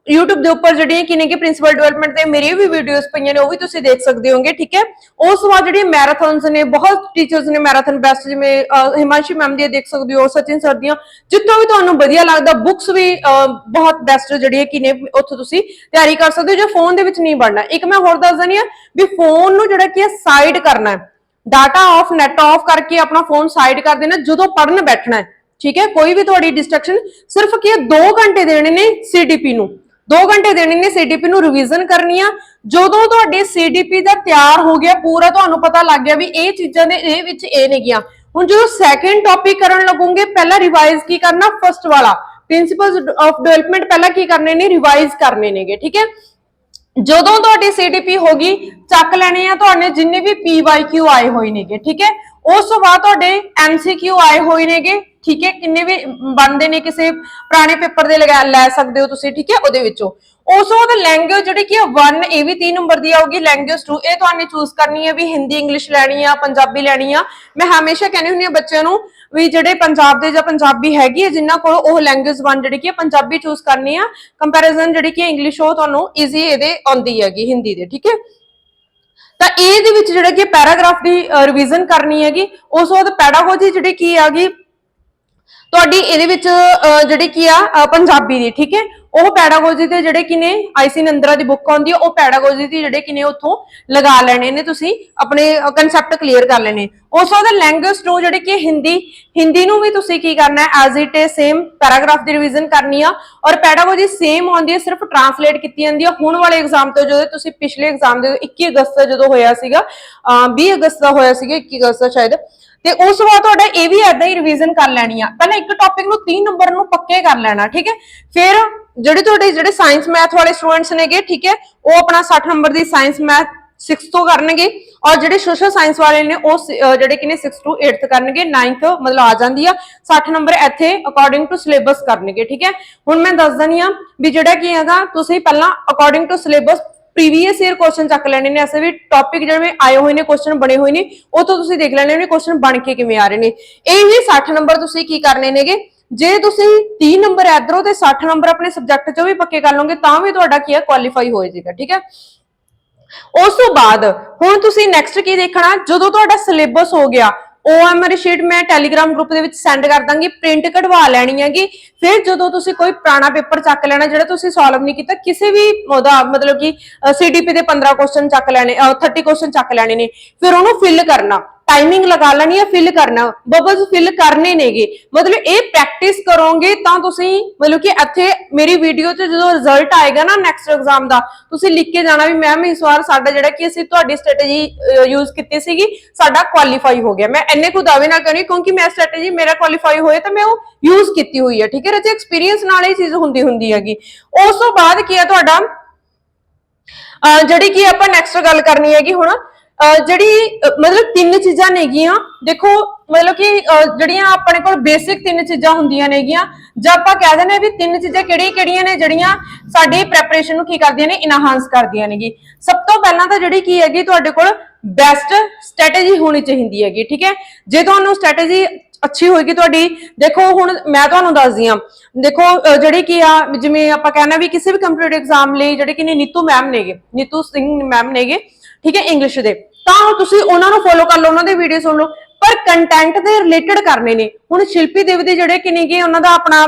YouTube ਦੇ ਉੱਪਰ ਜਿਹੜੀਆਂ ਕਿ ਨੇ ਕਿ ਪ੍ਰਿੰਸੀਪਲ ਡਿਵੈਲਪਮੈਂਟ ਤੇ ਮੇਰੀ ਵੀ ਵੀਡੀਓਜ਼ ਪਈਆਂ ਨੇ, ਉਹ ਵੀ ਤੁਸੀਂ ਦੇਖ ਸਕਦੇ ਹੋਗੇ, ਠੀਕ ਹੈ? ਉਸ ਤੋਂ ਬਾਅਦ ਜਿਹੜੀਆਂ ਮੈਰਾਥਨਸ ਨੇ, ਬਹੁਤ ਟੀਚਰਸ ਨੇ ਮੈਰਾਥਨ ਬੈਸਟ ਜਿਵੇਂ ਹਿਮਾਂਸ਼ੀ ਮੈਮ ਦੀ ਦੇਖ ਸਕਦੇ ਹੋ, ਸਚਿਨ ਸਰ ਦੀਆਂ, ਜਿੱਥੋਂ ਵੀ ਤੁਹਾਨੂੰ ਵਧੀਆ ਲੱਗਦਾ ਬੁੱਕਸ ਵੀ ਬਹੁਤ ਬੈਸਟ ਜਿਹੜੀਆਂ ਕਿ ਨੇ, ਉੱਥੋਂ ਤੁਸੀਂ ਤਿਆਰੀ ਕਰ ਸਕਦੇ ਹੋ, ਜੋ ਫੋਨ ਦੇ ਵਿੱਚ ਨਹੀਂ ਬਣਨਾ। ਇੱਕ ਮੈਂ ਹੋਰ ਦੱਸ ਦਿੰਦੀ ਆ ਵੀ ਫੋਨ ਨੂੰ ਜਿਹੜਾ ਕੀ ਹੈ ਸਾਈਡ ਕਰਨਾ ਹੈ। ਡਾਟਾ ਆਫ ਨੈਟ ਆਫ ਕਰਕੇ ਆਪਣਾ ਫੋਨ ਸਾਈਡ ਕਰ ਦੇਣਾ, ਜਦੋਂ ਪੜਨ ਬੈਠਣਾ ਹੈ, ਠੀਕ ਹੈ? ਕੋਈ ਵੀ ਤੁਹਾਡੀ ਡਿਸਟਰੈਕਸ਼ਨ ਸਿਰਫ ਕੀ 2 ਘੰਟੇ ਦੇਣੇ ਨੇ ਸੀਡੀਪੀ ਨੂੰ। 2 ਘੰਟੇ ਦੇਣੇ ਨੇ ਸੀਡੀਪੀ ਨੂੰ ਰਿਵੀਜ਼ਨ ਕਰਨੀ ਆ। ਜਦੋਂ ਤੁਹਾਡੇ ਸੀਡੀਪੀ ਦਾ ਤਿਆਰ ਹੋ ਗਿਆ, ਪੂਰਾ ਤੁਹਾਨੂੰ ਪਤਾ ਲੱਗ ਗਿਆ ਵੀ ਇਹ ਚੀਜ਼ਾਂ ਦੇ, ਇਹ ਵਿੱਚ ਇਹ ਨੇਗੀਆਂ ਹੁਣ ਜਦੋਂ ਸੈਕੰਡ ਟੌਪਿਕ ਕਰਨ ਲੱਗੋਗੇ, ਪਹਿਲਾਂ ਰਿਵਾਈਜ਼ ਕੀ ਕਰਨਾ? ਫਰਸਟ ਵਾਲਾ। ਪ੍ਰਿੰਸੀਪਲਸ ਆਫ ਡਿਵੈਲਪਮੈਂਟ ਪਹਿਲਾਂ ਕੀ ਕਰਨੇ ਨੇ? ਰਿਵਾਈਜ਼ ਕਰਨੇ ਨੇਗੇ, ਠੀਕ ਹੈ? ਜਦੋਂ ਤੁਹਾਡੀ ਸੀਡੀਪੀ ਹੋਗੀ ਚੱਕ ਲੈਣੇ ਆ ਤੁਹਾਡੇ ਜਿੰਨੇ ਵੀ ਪੀਵਾਈਕਿਊ ਆਏ ਹੋਏ ਨੇਗੇ, ਠੀਕ ਹੈ? ਉਸ ਤੋਂ ਬਾਅਦ ਤੁਹਾਡੇ ਐਮਸੀਕਿਊ ਆਏ ਹੋਏ ਨੇਗੇ, ਠੀਕ ਹੈ? ਕਿੰਨੇ ਵੀ ਬਣਦੇ ਨੇ ਕਿਸੇ ਪੁਰਾਣੇ ਪੇਪਰ ਦੇ ਲਗਾ, ਲੈ ਸਕਦੇ ਹੋ ਤੁਸੀਂ, ਠੀਕ ਹੈ? ਉਹਦੇ ਵਿੱਚੋਂ। ਉਸ ਤੋਂ ਬਾਅਦ ਲੈਂਗੁਏਜ ਜਿਹੜੀ ਕਿ 1 ਇਹ ਵੀ 3 ਨੰਬਰ ਦੀ ਆਊਗੀ ਲੈਂਗੁਏਜ 2 ਇਹ ਤੁਹਾਨੂੰ ਚੂਜ਼ ਕਰਨੀ ਹੈ ਵੀ ਹਿੰਦੀ ਇੰਗਲਿਸ਼ ਲੈਣੀ ਆ, ਪੰਜਾਬੀ ਲੈਣੀ ਆ। ਮੈਂ ਹਮੇਸ਼ਾ ਕਹਿੰਦੀ ਹੁੰਦੀ ਆ ਬੱਚਿਆਂ ਨੂੰ ਵੀ ਜਿਹੜੇ ਪੰਜਾਬ ਦੇ ਜਾਂ ਪੰਜਾਬੀ ਹੈਗੀ ਹੈ, ਜਿਨ੍ਹਾਂ ਕੋਲ ਉਹ ਲੈਂਗੁਏਜ 1 ਜਿਹੜੀ ਕਿ ਪੰਜਾਬੀ ਚੂਜ਼ ਕਰਨੀ ਆ। ਕੰਪੈਰੀਜ਼ਨ ਜਿਹੜੀ ਕਿ ਇੰਗਲਿਸ਼ ਉਹ ਤੁਹਾਨੂੰ ਈਜ਼ੀ ਇਹਦੇ ਆਉਂਦੀ ਹੈਗੀ, ਹਿੰਦੀ ਦੇ, ਠੀਕ ਹੈ? ਤਾਂ ਇਹਦੇ ਵਿੱਚ ਜਿਹੜਾ ਕਿ ਪੈਰਾਗ੍ਰਾਫ ਦੀ ਰਿਵੀਜ਼ਨ ਕਰਨੀ ਹੈਗੀ, ਉਸ ਤੋਂ ਬਾਅਦ ਪੈਡਾਗੋਜੀ ਜਿਹੜੀ ਕੀ ਹੈਗੀ ਤੁਹਾਡੀ ਇਹਦੇ ਵਿੱਚ ਜਿਹੜੀ ਕੀ ਆ ਪੰਜਾਬੀ ਦੀ, ਠੀਕ ਹੈ? ਉਹ ਪੈਡਾਗੋਜੀ ਤੇ ਜਿਹੜੇ ਕਿ ਨੇ ਆਈਸੀ ਨੰਦਰਾ ਦੀ ਬੁੱਕ ਆਉਂਦੀ ਹੈ, ਉਹ ਪੈਡਾਗੋਜੀ ਦੀ ਜਿਹੜੇ ਕਿ ਨੇ ਉੱਥੋਂ ਲਗਾ ਲੈਣੇ ਨੇ ਤੁਸੀਂ, ਆਪਣੇ ਕਨਸੈਪਟ ਕਲੀਅਰ ਕਰ ਲੈਣੇ। ਉਸ ਤੋਂ ਬਾਅਦ ਲੈਂਗੁਏਜ ਨੂੰ ਜਿਹੜੇ ਕਿ ਹਿੰਦੀ ਹਿੰਦੀ ਨੂੰ ਵੀ ਤੁਸੀਂ ਕੀ ਕਰਨਾ ਹੈ as it is same paragraph the revision ਕਰਨੀ ਆ, ਔਰ ਪੈਡਾਗੋਜੀ ਸੇਮ ਆਉਂਦੀ ਹੈ, ਸਿਰਫ ਟਰਾਂਸਲੇਟ ਕੀਤੀ ਜਾਂਦੀ ਹੈ। ਹੁਣ ਵਾਲੇ ਐਗਜ਼ਾਮ ਤੋਂ ਜਦੋਂ ਤੁਸੀਂ ਪਿਛਲੇ ਐਗਜ਼ਾਮ ਦੇ 21 ਅਗਸਤ ਦਾ ਜਦੋਂ ਹੋਇਆ ਸੀਗਾ ਅਹ 20 ਅਗਸਤ ਦਾ ਹੋਇਆ ਸੀਗਾ 21 ਅਗਸਤ ਦਾ ਸ਼ਾਇਦ ਤੇ ਉਸ ਤੋਂ ਬਾਅਦ ਤੁਹਾਡਾ ਇਹ ਵੀ ਐਦਾਂ ਹੀ ਰਿਵੀਜ਼ਨ ਕਰ ਲੈਣੀ ਆ। ਪਹਿਲਾਂ ਇੱਕ ਟੌਪਿਕ ਨੂੰ 3 ਨੰਬਰ ਨੂੰ ਪੱਕੇ ਕਰ ਲੈਣਾ, ਠੀਕ ਹੈ? ਫਿਰ ਜਿਹੜੇ ਤੁਹਾਡੇ ਜਿਹੜੇ ਸਾਇੰਸ ਮੈਥ ਵਾਲੇ ਸਟੂਡੈਂਟਸ ਨੇਗੇ, ਠੀਕ ਹੈ, ਉਹ ਆਪਣਾ 60 ਨੰਬਰ ਦੀ ਸਾਇੰਸ ਮੈਥ 6 ਤੋਂ ਕਰਨਗੇ ਔਰ ਜਿਹੜੇ ਸੋਸ਼ਲ ਸਾਇੰਸ ਵਾਲੇ ਨੇ, ਉਹ ਜਿਹੜੇ ਕਿ ਨੇ 6 ਤੋਂ 8th ਕਰਨਗੇ 9th ਮਤਲਬ ਆ ਜਾਂਦੀ ਆ 60 ਨੰਬਰ ਇੱਥੇ ਅਕੋਰਡਿੰਗ ਟੂ ਸਿਲੇਬਸ ਕਰਨਗੇ, ਠੀਕ ਹੈ? ਹੁਣ ਮੈਂ ਦੱਸ ਦਣੀ ਆ ਵੀ ਜਿਹੜਾ ਕੀ ਹੈਗਾ, ਤੁਸੀਂ ਪਹਿਲਾਂ according to syllabus previous year question ਚੱਕ ਲੈਣੇ ਨੇ, ਐਸੇ ਵੀ ਟੌਪਿਕ ਜਿਹੜੇ ਆਏ ਹੋਏ ਨੇ ਕੁਐਸਚਨ ਬਣੇ ਹੋਏ ਨੇ, ਉਹ ਤੋਂ ਤੁਸੀਂ ਦੇਖ ਲੈਣੇ ਨੇ ਕੁਐਸਚਨ ਬਣ ਕੇ ਕਿਵੇਂ ਆ ਰਹੇ ਨੇ। ਇਹ ਵੀ 60 ਨੰਬਰ ਤੁਸੀਂ ਕੀ ਕਰਨੇ ਨੇਗੇ? ਜੇ ਤੁਸੀਂ 30 ਨੰਬਰ ਇਧਰੋਂ ਤੇ 60 ਨੰਬਰ ਆਪਣੇ ਸਬਜੈਕਟ ਚੋਂ ਵੀ ਪੱਕੇ ਕਰ ਲਓਗੇ, ਤਾਂ ਵੀ ਤੁਹਾਡਾ ਕੀ ਹੈ ਕੁਆਲੀਫਾਈ ਹੋ ਜਾਏਗਾ, ਠੀਕ ਹੈ? ਉਸ ਤੋਂ ਬਾਅਦ, ਹੁਣ ਤੁਸੀਂ ਨੈਕਸਟ ਕੀ ਦੇਖਣਾ? ਜਦੋਂ ਤੁਹਾਡਾ ਸਿਲੇਬਸ ਹੋ ਗਿਆ OMR ਸ਼ੀਟ ਮੈਂ ਟੈਲੀਗ੍ਰਾਮ ਗਰੁੱਪ ਦੇ ਵਿੱਚ ਸੈਂਡ ਕਰ ਦਾਂਗੀ ਪ੍ਰਿੰਟ ਕਢਵਾ ਲੈਣੀ ਹੈਗੀ। ਫਿਰ ਜਦੋਂ ਤੁਸੀਂ ਕੋਈ ਪੁਰਾਣਾ ਪੇਪਰ ਚੱਕ ਲੈਣਾ, ਜਿਹੜਾ ਤੁਸੀਂ ਸੋਲਵ ਨਹੀਂ ਕੀਤਾ, ਕਿਸੇ ਵੀ ਉਹਦਾ ਮਤਲਬ ਕਿ ਸੀਡੀਪੀ ਦੇ 15 ਕੁਐਸਚਨ ਚੱਕ ਲੈਣੇ ਅਹ 30 ਕੁਐਸਚਨ ਚੱਕ ਲੈਣੇ ਨੇ। ਫਿਰ ਉਹਨੂੰ ਫਿਲ ਕਰਨਾ। ਟਾਈਮਿੰਗ ਲਗਾ ਲੈਣੀ ਹੈ ਫਿਲ ਕਰਨਾ। ਬਬਲਸ ਫਿਲ ਕਰਨੇ ਨੇਗੇ। ਮਤਲਬ ਇਹ ਪ੍ਰੈਕਟਿਸ ਕਰੋਗੇ ਤਾਂ ਤੁਸੀਂ, ਮਤਲਬ ਕਿ ਇੱਥੇ ਮੇਰੀ ਵੀਡੀਓ 'ਚ ਜਦੋਂ ਰਿਜ਼ਲਟ ਆਏਗਾ ਨਾ ਨੈਕਸਟ ਐਗਜ਼ਾਮ ਦਾ, ਤੁਸੀਂ ਲਿਖ ਕੇ ਜਾਣਾ ਵੀ ਮੈਮ ਇਸ ਵਾਰ ਸਾਡਾ ਜਿਹੜਾ ਕਿ ਅਸੀਂ ਤੁਹਾਡੀ ਸਟ੍ਰੈਟੇਜੀ ਯੂਜ਼ ਕੀਤੀ ਸੀਗੀ, ਸਾਡਾ ਕੁਆਲੀਫਾਈ ਹੋ ਗਿਆ। ਮੈਂ ਇੰਨੇ ਕੁ ਦਾਅਵੇ ਨਾਲ ਕਰੀ ਕਿਉਂਕਿ ਮੈਂ ਸਟ੍ਰੈਟੇਜੀ ਮੇਰਾ ਕੁਆਲੀਫਾਈ ਹੋਏ ਤਾਂ ਮੈਂ ਉਹ ਯੂਜ਼ ਕੀਤੀ ਹੋਈ ਹੈ ਠੀਕ ਹੈ ਰਜੇ ਐਕਸਪੀਰੀਅੰਸ ਨਾਲ ਇਹ ਚੀਜ਼ ਹੁੰਦੀ ਹੁੰਦੀ ਹੈਗੀ। ਉਸ ਤੋਂ ਬਾਅਦ ਕੀ ਹੈ ਤੁਹਾਡਾ? ਜਿਹੜੀ ਕੀ ਆਪਾਂ ਨੈਕਸਟ ਗੱਲ ਕਰਨੀ ਹੈਗੀ ਹੁਣ ਜਿਹੜੀ ਮਤਲਬ ਤਿੰਨ ਚੀਜ਼ਾਂ ਨੇਗੀਆਂ ਦੇਖੋ, ਮਤਲਬ ਕਿ ਜਿਹੜੀਆਂ ਆਪਣੇ ਕੋਲ ਬੇਸਿਕ ਤਿੰਨ ਚੀਜ਼ਾਂ ਹੁੰਦੀਆਂ ਨੇਗੀਆਂ ਜਾਂ ਆਪਾਂ ਕਹਿ ਦਿੰਦੇ ਹਾਂ ਵੀ ਤਿੰਨ ਚੀਜ਼ਾਂ ਕਿਹੜੀਆਂ ਕਿਹੜੀਆਂ ਨੇ ਜਿਹੜੀਆਂ ਸਾਡੀ ਪ੍ਰੈਪਰੇਸ਼ਨ ਨੂੰ ਕੀ ਕਰਦੀਆਂ ਨੇ ਇਨਹਾਂਸ ਕਰਦੀਆਂ ਨੇਗੀ ਸਭ ਤੋਂ ਪਹਿਲਾਂ ਤਾਂ ਜਿਹੜੀ ਕੀ ਹੈਗੀ, ਤੁਹਾਡੇ ਕੋਲ ਬੈਸਟ ਸਟ੍ਰੈਟੇਜੀ ਹੋਣੀ ਚਾਹੀਦੀ ਹੈਗੀ, ਠੀਕ ਹੈ? ਜੇ ਤੁਹਾਨੂੰ ਸਟ੍ਰੈਟੇਜੀ ਅੱਛੀ ਹੋਏਗੀ ਤੁਹਾਡੀ, ਦੇਖੋ ਹੁਣ ਮੈਂ ਤੁਹਾਨੂੰ ਦੱਸਦੀ ਹਾਂ। ਦੇਖੋ, ਅਹ ਜਿਹੜੀ ਕੀ ਆ, ਜਿਵੇਂ ਆਪਾਂ ਕਹਿਣਾ ਵੀ ਕਿਸੇ ਵੀ ਕੰਪੀਟੀਟਿਵ ਐਗਜ਼ਾਮ ਲਈ, ਜਿਹੜੇ ਕਿ ਨੀਤੂ ਮੈਮ ਨੇਗੇ, ਨੀਤੂ ਸਿੰਘ ਮੈਮ ਨੇਗੇ, ਠੀਕ ਹੈ ਇੰਗਲਿਸ਼ ਦੇ। ਤਾਂ ਤੁਸੀਂ ਉਹਨਾਂ ਨੂੰ ਫੋਲੋ ਕਰ ਲਓ, ਉਹਨਾਂ ਦੇ ਵੀਡੀਓ ਸੁਣ ਲਓ। ਪਰ ਕੰਟੈਂਟ ਦੇ ਰਿਲੇਟਡ ਕਰਨੇ ਨੇ। ਹੁਣ ਸ਼ਿਲਪੀ ਦੇਵ ਦੇ ਜਿਹੜੇ ਕਿ ਨੇਗੇ, ਉਹਨਾਂ ਦਾ ਆਪਣਾ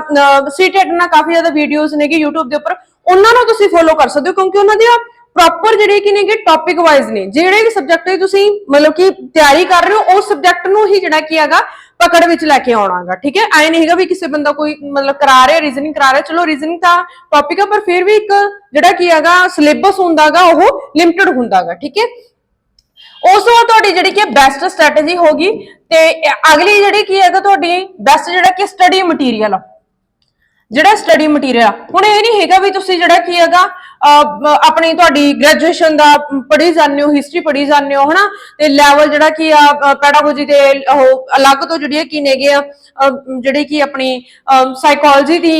ਸੀਟੇਟ ਨਾਲ ਕਾਫੀ ਜ਼ਿਆਦਾ ਵੀਡੀਓਜ਼ ਨੇਗੇ YouTube ਦੇ ਉੱਪਰ। ਉਹਨਾਂ ਨੂੰ ਤੁਸੀਂ ਫੋਲੋ ਕਰ ਸਕਦੇ ਹੋ, ਕਿਉਂਕਿ ਉਹਨਾਂ ਦੀਆਂ ਪ੍ਰੋਪਰ ਜਿਹੜੇ ਕਿ ਨੇਗੇ ਟੌਪਿਕ ਵਾਈਜ਼ ਨੇ। ਜਿਹੜੇ ਵੀ ਸਬਜੈਕਟ ਦੀ ਤੁਸੀਂ ਮਤਲਬ ਕਿ ਤਿਆਰੀ ਕਰ ਰਹੇ ਹੋ ਉਸ ਸਬਜੈਕਟ ਨੂੰ ਹੀ ਜਿਹੜਾ ਕੀ ਹੈਗਾ ਪਕੜ ਵਿੱਚ ਲੈ ਕੇ ਆਉਣਾਗਾ, ਠੀਕ ਹੈ? ਐ ਨਹੀਂ ਹੈਗਾ ਵੀ ਕਿਸੇ ਬੰਦਾ ਕੋਈ ਮਤਲਬ ਕਰਾ ਰਿਹਾ ਰੀਜ਼ਨਿੰਗ ਕਰਾ ਰਿਹਾ। ਚਲੋ ਰੀਜ਼ਨਿੰਗ ਤਾਂ ਟੌਪਿਕ ਹੈ ਪਰ ਫਿਰ ਵੀ ਇੱਕ ਜਿਹੜਾ ਕੀ ਹੈਗਾ ਸਿਲੇਬਸ ਹੁੰਦਾਗਾ, ਉਹ ਲਿਮਟਿਡ ਹੁੰਦਾਗਾ, ਠੀਕ ਹੈ? ਉਸ ਤੋਂ ਬਾਅਦ ਤੁਹਾਡੀ ਜਿਹੜੀ ਕਿ ਬੈਸਟ ਸਟ੍ਰੈਟਜੀ ਹੋਗੀ ਤੇ ਅਗਲੀ ਜਿਹੜੀ ਕੀ ਹੈਗਾ ਤੁਹਾਡੀ ਬੈਸਟ ਜਿਹੜਾ ਕਿ ਸਟੱਡੀ ਮਟੀਰੀਅਲ ਆ। ਜਿਹੜਾ ਸਟੱਡੀ ਮਟੀਰੀਅਲ ਆ। ਹੁਣ ਇਹ ਨਹੀਂ ਹੈਗਾ ਵੀ ਤੁਸੀਂ ਜਿਹੜਾ ਕੀ ਹੈਗਾ ਆਪਣੀ ਤੁਹਾਡੀ ਗ੍ਰੈਜੂਏਸ਼ਨ ਦਾ ਪੜ੍ਹੀ ਜਾਂਦੇ ਹੋ ਹਿਸਟਰੀ ਪੜ੍ਹੀ ਜਾਂਦੇ ਹੋ ਹਨਾ? ਤੇ ਲੈਵਲ ਜਿਹੜਾ ਕੀ ਆ ਪੈਡਾਗੋਜੀ ਦੇ ਉਹ ਅਲੱਗ ਤੋਂ ਜਿਹੜੀਆਂ ਕੀ ਨੇਗੇ ਆ ਅਹ, ਕੀ ਆਪਣੀ ਸਾਈਕੋਲੋਜੀ ਦੀ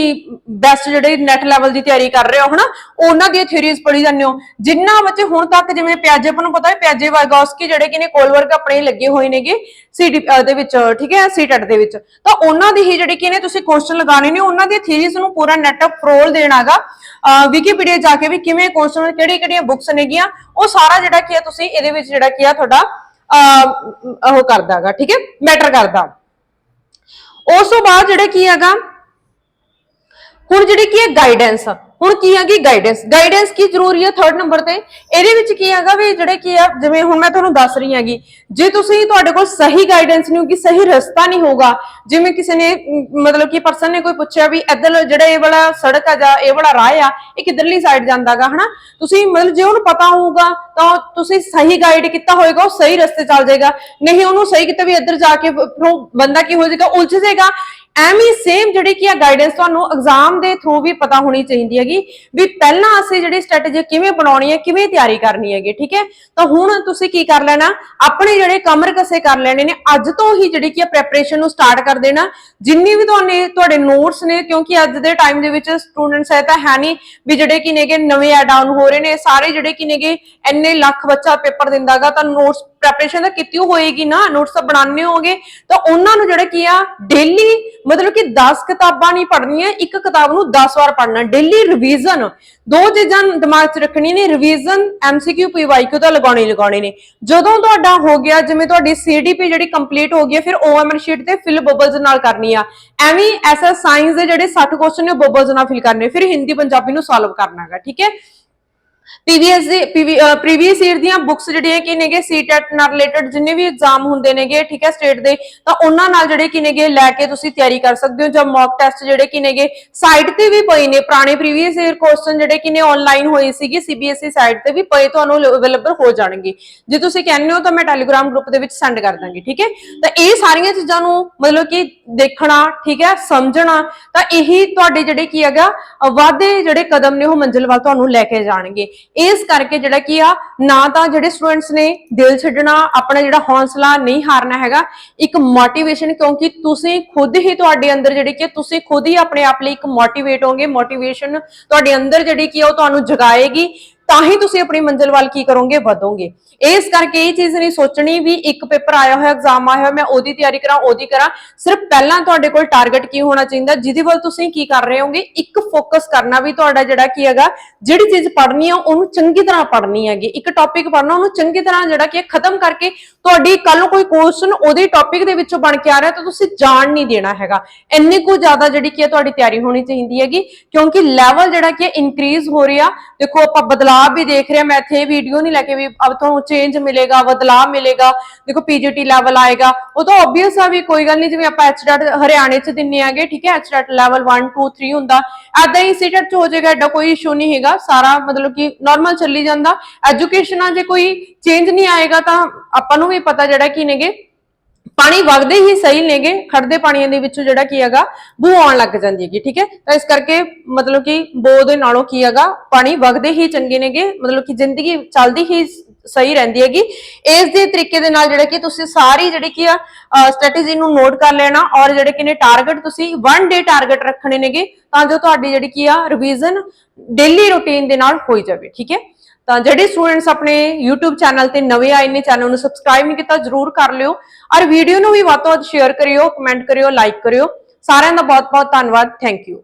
ਬੈਸਟ ਜਿਹੜੇ ਨੈਟ ਲੈਵਲ ਦੀ ਤਿਆਰੀ ਕਰ ਰਹੇ ਹੋ ਹਨਾ? ਉਹਨਾਂ ਦੀਆਂ ਥਿਊਰੀਜ਼ ਪੜ੍ਹੀ ਜਾਂਦੇ ਹੋ। ਜਿੰਨਾ ਬੱਚੇ ਹੁਣ ਤੱਕ ਜਿਵੇਂ ਪਿਆਜੇ ਆਪਾਂ ਨੂੰ ਪਤਾ ਹੈ ਪਿਆਜੇ ਵਰਗੋਸਕੀ ਜਿਹੜੇ ਕਿ ਨੇ ਕੋਲਵਰਕ ਆਪਣੇ ਲੱਗੇ ਹੋਏ ਨੇਗੇ ਸੀ ਦੇ ਵਿੱਚ ਠੀਕ ਹੈ? ਸੀਟੈਟ ਦੇ ਵਿੱਚ। ਤਾਂ ਉਹਨਾਂ ਦੀ ਹੀ ਜਿਹੜੀ ਕਿ ਨੇ ਤੁਸੀਂ ਕੁਐਸਚਨ ਲਗਾਣੇ ਨੇ ਉਹਨਾਂ ਦੀ ਥਿਊਰੀਜ਼ ਨੂੰ ਪੂਰਾ ਨੈਟ ਫਰੋਲ ਦੇਣਾਗਾ। ਵਿਕੀਪੀਡੀਆ ਜਾ ਕੇ ਵੀ ਕਿਵੇਂ ਕੁਐਸਚਨ ਕਿਹੜੀ ਕਿਹੜੀਆਂ ਬੁੱਕਸ ਨੇਗੀਆਂ ਉਹ ਸਾਰਾ ਜਿਹੜਾ ਕੀ ਆ ਤੁਸੀਂ ਇਹਦੇ ਵਿੱਚ ਜਿਹੜਾ ਕੀ ਆ ਤੁਹਾਡਾ ਅਹ, ਉਹ ਕਰਦਾਗਾ ਠੀਕ ਹੈ? ਮੈਟਰ ਕਰਦਾ। ਉਸ ਤੋਂ ਬਾਅਦ ਜਿਹੜਾ ਕੀ ਹੈਗਾ ਹੁਣ ਜਿਹੜੀ ਕੀ ਹੈ ਗਾਈਡੈਂਸ ਹੁਣ ਕੀ ਹੈਗੀ ਗਾਈਡੈਂਸ ਗਾਈਡੈਂਸ ਕੀ ਜ਼ਰੂਰੀ ਹੈ ਥਰਡ ਨੰਬਰ ਤੇ? ਇਹਦੇ ਵਿੱਚ ਕੀ ਹੈਗਾ ਵੀ ਜਿਹੜੇ ਕੀ ਆ, ਜਿਵੇਂ ਹੁਣ ਮੈਂ ਤੁਹਾਨੂੰ ਦੱਸ ਰਹੀ ਹੈਗੀ, ਜੇ ਤੁਸੀਂ ਤੁਹਾਡੇ ਕੋਲ ਸਹੀ ਗਾਈਡੈਂਸ ਨਹੀਂ ਹੋਗੀ ਸਹੀ ਰਸਤਾ ਨਹੀਂ ਹੋਗਾ ਜਿਵੇਂ ਕਿਸੇ ਨੇ ਮਤਲਬ ਕਿ ਪਰਸਨ ਨੇ ਕੋਈ ਪੁੱਛਿਆ ਵੀ ਇੱਧਰ ਜਿਹੜਾ ਇਹ ਵਾਲਾ ਸੜਕ ਆ ਜਾਂ ਇਹ ਵਾਲਾ ਰਾਹ ਆ, ਇਹ ਕਿੱਧਰਲੀ ਸਾਈਡ ਜਾਂਦਾਗਾ, ਹਨਾ? ਤੁਸੀਂ ਮਤਲਬ ਜੇ ਉਹਨੂੰ ਪਤਾ ਹੋਊਗਾ, ਤਾਂ ਤੁਸੀਂ ਸਹੀ ਗਾਈਡ ਕੀਤਾ ਹੋਏਗਾ, ਉਹ ਸਹੀ ਰਸਤੇ ਚੱਲ ਜਾਏਗਾ। ਨਹੀਂ ਉਹਨੂੰ ਸਹੀ ਕੀਤਾ ਵੀ ਇੱਧਰ ਜਾ ਕੇ ਬੰਦਾ ਕੀ ਹੋ ਜਾਏਗਾ, ਉਲਝ ਜਾਏਗਾ। ਐਵੇਂ ਸੇਮ ਜਿਹੜੀ ਕੀ ਆ ਗਾਈਡੈਂਸ ਤੁਹਾਨੂੰ ਐਗਜ਼ਾਮ ਦੇ ਥਰੂ ਵੀ ਪਤਾ ਹੋਣੀ ਚਾਹੀਦੀ ਹੈਗੀ ਵੀ ਪਹਿਲਾਂ ਅਸੀਂ ਜਿਹੜੀ ਸਟ੍ਰੈਟਜੀ ਕਿਵੇਂ ਬਣਾਉਣੀ ਹੈ, ਕਿਵੇਂ ਤਿਆਰੀ ਕਰਨੀ ਹੈਗੀ, ਠੀਕ ਹੈ? ਤਾਂ ਹੁਣ ਤੁਸੀਂ ਕੀ ਕਰ ਲੈਣਾ? ਆਪਣੇ ਜਿਹੜੇ ਕਮਰ ਕਸੇ ਕਰ ਲੈਣੇ ਨੇ, ਅੱਜ ਤੋਂ ਹੀ ਜਿਹੜੀ ਕੀ ਆ ਪ੍ਰੈਪਰੇਸ਼ਨ ਨੂੰ ਸਟਾਰਟ ਕਰ ਦੇਣਾ। ਜਿੰਨੀ ਵੀ ਤੁਹਾਡੇ ਤੁਹਾਡੇ ਨੋਟਸ ਨੇ, ਕਿਉਂਕਿ ਅੱਜ ਦੇ ਟਾਈਮ ਦੇ ਵਿੱਚ ਸਟੂਡੈਂਟਸ ਹੈ ਤਾਂ ਹੈ ਨਹੀਂ ਵੀ ਜਿਹੜੇ ਕੀ ਨੇਗੇ ਨਵੇਂ ਐਡ ਆਨ ਹੋ ਰਹੇ ਨੇ, ਸਾਰੇ ਜਿਹੜੇ ਕੀ ਨੇਗੇ ਇੰਨੇ ਲੱਖ ਬੱਚਾ ਪੇਪਰ ਦਿੰਦਾਗਾ ਤਾਂ ਨੋਟਸ ਪ੍ਰੈਪਰੇਸ਼ਨ ਤਾਂ ਕੀਤੀ ਹੋਏਗੀ ਨਾ ਨੋਟਸ ਬਣਾਉਣੇ ਹੋਗੇ ਤਾਂ ਉਹਨਾਂ ਨੂੰ ਜਿਹੜਾ ਕੀ ਆ ਡੇਲੀ ਮਤਲਬ ਕਿ 10 ਕਿਤਾਬਾਂ ਨਹੀਂ ਪੜ੍ਹਨੀਆਂ, ਇੱਕ ਕਿਤਾਬ ਨੂੰ 10 ਵਾਰ ਪੜ੍ਹਨਾ ਡੇਲੀ ਰਿਵੀਜ਼ਨ ਦੋ ਚੀਜ਼ਾਂ ਦਿਮਾਗ 'ਚ ਰੱਖਣੀ ਨੇ ਰਿਵੀਜ਼ਨ ਐਮਸੀਕਿਊ ਪੀਵਾਈਕਿਊ ਤਾਂ ਲਗਾਉਣੇ ਲਗਾਉਣੇ ਨੇ। ਜਦੋਂ ਤੁਹਾਡਾ ਹੋ ਗਿਆ, ਜਿਵੇਂ ਤੁਹਾਡੀ ਸੀਡੀਪੀ ਜਿਹੜੀ ਕੰਪਲੀਟ ਹੋ ਗਈ ਫਿਰ ਓਐਮਆਰ ਸ਼ੀਟ ਤੇ ਫਿਲ ਬਬਲਸ ਨਾਲ ਕਰਨੀ ਆ। ਐਵੇਂ ਐਸਾ ਸਾਇੰਸ ਦੇ ਜਿਹੜੇ 60 ਕੁਐਸਚਨ ਨੇ ਬਬਲਸ ਨਾਲ ਫਿਲ ਕਰਨੇ ਫਿਰ ਹਿੰਦੀ, ਪੰਜਾਬੀ ਨੂੰ ਸੋਲਵ ਕਰਨਾ ਹੈਗਾ, ਠੀਕ ਹੈ? ਪੀਵੀਐਸ ਦੇ ਪ੍ਰੀਵੀਅਸ ਈਅਰ ਦੀਆਂ ਬੁੱਕਸ ਜਿਹੜੀਆਂ ਕਿ ਨੇਗੇ ਸੀਟੈਟ ਨਾਲ ਰਿਲੇਟਡ ਜਿੰਨੇ ਵੀ ਐਗਜ਼ਾਮ ਹੁੰਦੇ ਨੇਗੇ, ਠੀਕ ਹੈ ਸਟੇਟ ਦੇ, ਤਾਂ ਉਹਨਾਂ ਨਾਲ ਜਿਹੜੇ ਕਿ ਨੇਗੇ ਲੈ ਕੇ ਤੁਸੀਂ ਤਿਆਰੀ ਕਰ ਸਕਦੇ ਹੋ, ਜਾਂ ਮੌਕ ਟੈਸਟ ਜਿਹੜੇ ਕਿ ਨੇਗੇ ਸਾਈਟ ਤੇ ਵੀ ਪਏ ਨੇ, ਪੁਰਾਣੇ ਪ੍ਰੀਵੀਅਸ ਈਅਰ ਕੁਐਸਚਨ ਜਿਹੜੇ ਕਿ ਨੇ ਆਨਲਾਈਨ ਹੋਏ ਸੀਗੇ ਸੀਬੀਐਸਈ ਸਾਈਟ ਤੇ ਵੀ ਪਏ ਤੁਹਾਨੂੰ ਅਵੇਲੇਬਲ ਹੋ ਜਾਣਗੇ। ਜੇ ਤੁਸੀਂ ਕਹਿੰਦੇ ਹੋ ਤਾਂ ਮੈਂ ਟੈਲੀਗ੍ਰਾਮ ਗਰੁੱਪ ਦੇ ਵਿੱਚ ਸੈਂਡ ਕਰ ਦਾਂਗੀ, ਠੀਕ ਹੈ? ਤਾਂ ਇਹ ਸਾਰੀਆਂ ਚੀਜ਼ਾਂ ਨੂੰ ਮਤਲਬ ਕਿ ਦੇਖਣਾ, ਠੀਕ ਹੈ, ਸਮਝਣਾ, ਤਾਂ ਇਹੀ ਤੁਹਾਡੇ ਜਿਹੜੇ ਕੀ ਹੈਗਾ ਵਾਧੇ ਜਿਹੜੇ ਕਦਮ ਨੇ ਉਹ ਮੰਜ਼ਿਲ ਵੱਲ ਤੁਹਾਨੂੰ ਲੈ ਕੇ ਜਾਣਗੇ। ਇਸ ਕਰਕੇ ਜਿਹੜਾ ਕੀ ਆ, ਨਾ ਤਾਂ ਜਿਹੜੇ ਸਟੂਡੈਂਟਸ ਨੇ ਦਿਲ ਛੱਡਣਾ, ਆਪਣਾ ਜਿਹੜਾ ਹੌਸਲਾ ਨਹੀਂ ਹਾਰਨਾ ਹੈਗਾ, ਇੱਕ ਮੋਟੀਵੇਸ਼ਨ ਕਿਉਂਕਿ ਤੁਸੀਂ ਖੁਦ ਹੀ ਤੁਹਾਡੇ ਅੰਦਰ ਜਿਹੜੀ ਕਿ ਤੁਸੀਂ ਖੁਦ ਹੀ ਆਪਣੇ ਆਪ ਲਈ ਇੱਕ ਮੋਟੀਵੇਟ ਹੋਗੇ ਮੋਟੀਵੇਸ਼ਨ ਤੁਹਾਡੇ ਅੰਦਰ ਜਿਹੜੀ ਕੀ ਉਹ ਤੁਹਾਨੂੰ ਜਗਾਏਗੀ। ਤਾਂ ਹੀ ਤੁਸੀਂ ਆਪਣੀ ਮੰਜ਼ਿਲ ਵੱਲ ਕੀ ਕਰੋਗੇ? ਵਧੋਗੇ। ਇਸ ਕਰਕੇ ਇਹ ਚੀਜ਼ ਨਹੀਂ ਸੋਚਣੀ ਵੀ ਇੱਕ ਪੇਪਰ ਆਇਆ ਹੋਇਆ ਐਗਜ਼ਾਮ ਆਇਆ ਹੋਇਆ, ਮੈਂ ਉਹਦੀ ਤਿਆਰੀ ਕਰਾਂ, ਉਹਦੀ ਕਰਾਂ। ਸਿਰਫ ਪਹਿਲਾਂ ਤੁਹਾਡੇ ਕੋਲ ਟਾਰਗੇਟ ਕੀ ਹੋਣਾ ਚਾਹੀਦਾ, ਜਿਹਦੇ ਵੱਲ ਤੁਸੀਂ ਕੀ ਕਰ ਰਹੇ ਹੋਗੇ? ਇੱਕ ਫੋਕਸ ਕਰਨਾ ਵੀ ਤੁਹਾਡਾ ਜਿਹੜਾ ਕੀ ਹੈਗਾ, ਜਿਹੜੀ ਚੀਜ਼ ਪੜ੍ਹਨੀ ਆ, ਉਹਨੂੰ ਚੰਗੀ ਤਰ੍ਹਾਂ ਪੜ੍ਹਨੀ ਹੈਗੀ। ਇੱਕ ਟੌਪਿਕ ਪੜ੍ਹਨਾ, ਉਹਨੂੰ ਚੰਗੀ ਤਰ੍ਹਾਂ ਜਿਹੜਾ ਕਿ ਖਤਮ ਕਰਕੇ ਤੁਹਾਡੀ ਕੱਲ ਨੂੰ ਕੋਈ ਕੁਐਸਚਨ ਉਹਦੇ ਟੌਪਿਕ ਦੇ ਵਿੱਚੋਂ ਬਣ ਕੇ ਆ ਰਿਹਾ, ਤਾਂ ਤੁਸੀਂ ਜਾਣ ਨਹੀਂ ਦੇਣਾ ਹੈਗਾ। ਇੰਨੀ ਕੁ ਜ਼ਿਆਦਾ ਜਿਹੜੀ ਕੀ ਹੈ, ਤੁਹਾਡੀ ਤਿਆਰੀ ਹੋਣੀ ਚਾਹੀਦੀ ਹੈਗੀ, ਕਿਉਂਕਿ ਲੈਵਲ ਜਿਹੜਾ ਕੀ ਹੈ ਇਨਕਰੀਜ਼ ਹੋ ਰਿਹਾ। ਦੇਖੋ, ਆਪਾਂ ਬਦਲਾ ਬਦਲਾਅ ਵੀ ਦੇਖ ਰਹੇ, ਮੈਂ ਇੱਥੇ ਵੀਡੀਓ ਨਹੀਂ ਲੈ ਕੇ ਵੀ ਅਬ ਤੁਹਾਨੂੰ ਚੇਂਜ ਮਿਲੇਗਾ, ਬਦਲਾਅ ਮਿਲੇਗਾ, ਦੇਖੋ ਪੀਜੀਟੀ ਲੈਵਲ ਆਏਗਾ। ਉਹ ਤਾਂ ਆਬਵੀਅਸ ਆ ਵੀ ਕੋਈ ਗੱਲ ਨਹੀਂ, ਜਿਵੇਂ ਆਪਾਂ ਐਚਡਾਟ ਹਰਿਆਣੇ ਚ ਦਿੰਨੇ ਆਗੇ, ਠੀਕ ਹੈ ਐਚਡਾਟ ਲੈਵਲ 1 2 3 ਹੁੰਦਾ। ਐਦਾਂ ਹੀ ਸੀਟੈਟ ਚ ਹੋ ਜਾਏਗਾ ਐਡਾ ਕੋਈ ਇਸ਼ੂ ਨਹੀਂ ਹੈਗਾ। ਸਾਰਾ ਮਤਲਬ ਕਿ ਨਾਰਮਲ ਚੱਲੀ ਜਾਂਦਾ। ਐਜੂਕੇਸ਼ਨ ਆ ਜੇ ਕੋਈ ਚੇਂਜ ਨਹੀਂ ਆਏਗਾ ਤਾਂ ਆਪਾਂ ਨੂੰ ਵੀ ਪਤਾ ਜਿਹੜਾ ਕੀ ਨੇਗੇ ਪਾਣੀ ਵਗਦੇ ਹੀ ਸਹੀ ਨੇਗੇ ਖੜਦੇ ਪਾਣੀਆਂ ਦੇ ਵਿੱਚੋਂ ਜਿਹੜਾ ਕੀ ਹੈਗਾ ਬੂ ਆਉਣ ਲੱਗ ਜਾਂਦੀ ਹੈਗੀ, ਠੀਕ ਹੈ? ਤਾਂ ਇਸ ਕਰਕੇ ਮਤਲਬ ਕਿ ਬੋ ਦੇ ਨਾਲੋਂ ਕੀ ਹੈਗਾ, ਪਾਣੀ ਵਗਦੇ ਹੀ ਚੰਗੇ ਨੇਗੇ, ਮਤਲਬ ਕਿ ਜ਼ਿੰਦਗੀ ਚੱਲਦੀ ਹੀ ਸਹੀ ਰਹਿੰਦੀ ਹੈਗੀ। ਇਸ ਦੇ ਤਰੀਕੇ ਦੇ ਨਾਲ ਜਿਹੜਾ ਕਿ ਤੁਸੀਂ ਸਾਰੀ ਜਿਹੜੀ ਕੀ ਆ ਸਟ੍ਰੈਟਜੀ ਨੂੰ ਨੋਟ ਕਰ ਲੈਣਾ ਔਰ ਜਿਹੜੇ ਕਿ ਨੇ ਟਾਰਗੇਟ ਤੁਸੀਂ 1 ਡੇ ਟਾਰਗੇਟ ਰੱਖਣੇ ਨੇਗੇ, ਤਾਂ ਜੋ ਤੁਹਾਡੀ ਜਿਹੜੀ ਕੀ ਆ ਰਿਵੀਜ਼ਨ ਡੇਲੀ ਰੁਟੀਨ ਦੇ ਨਾਲ ਹੋਈ ਜਾਵੇ, ਠੀਕ ਹੈ? ਤਾਂ ਜਿਹੜੇ ਸਟੂਡੈਂਟਸ ਆਪਣੇ YouTube ਚੈਨਲ ਤੇ ਨਵੇਂ ਆਏ ਨੇ ਚੈਨਲ ਨੂੰ ਸਬਸਕ੍ਰਾਈਬ ਨਹੀਂ ਕੀਤਾ, ਜਰੂਰ ਕਰ ਲਿਓ। ਔਰ ਵੀਡੀਓ ਨੂੰ ਵੀ ਵੱਧ ਤੋਂ ਵੱਧ ਸ਼ੇਅਰ ਕਰਿਓ ਕਮੈਂਟ ਕਰਿਓ ਲਾਈਕ ਕਰਿਓ। ਸਾਰਿਆਂ ਦਾ ਬਹੁਤ ਬਹੁਤ ਧੰਨਵਾਦ। Thank you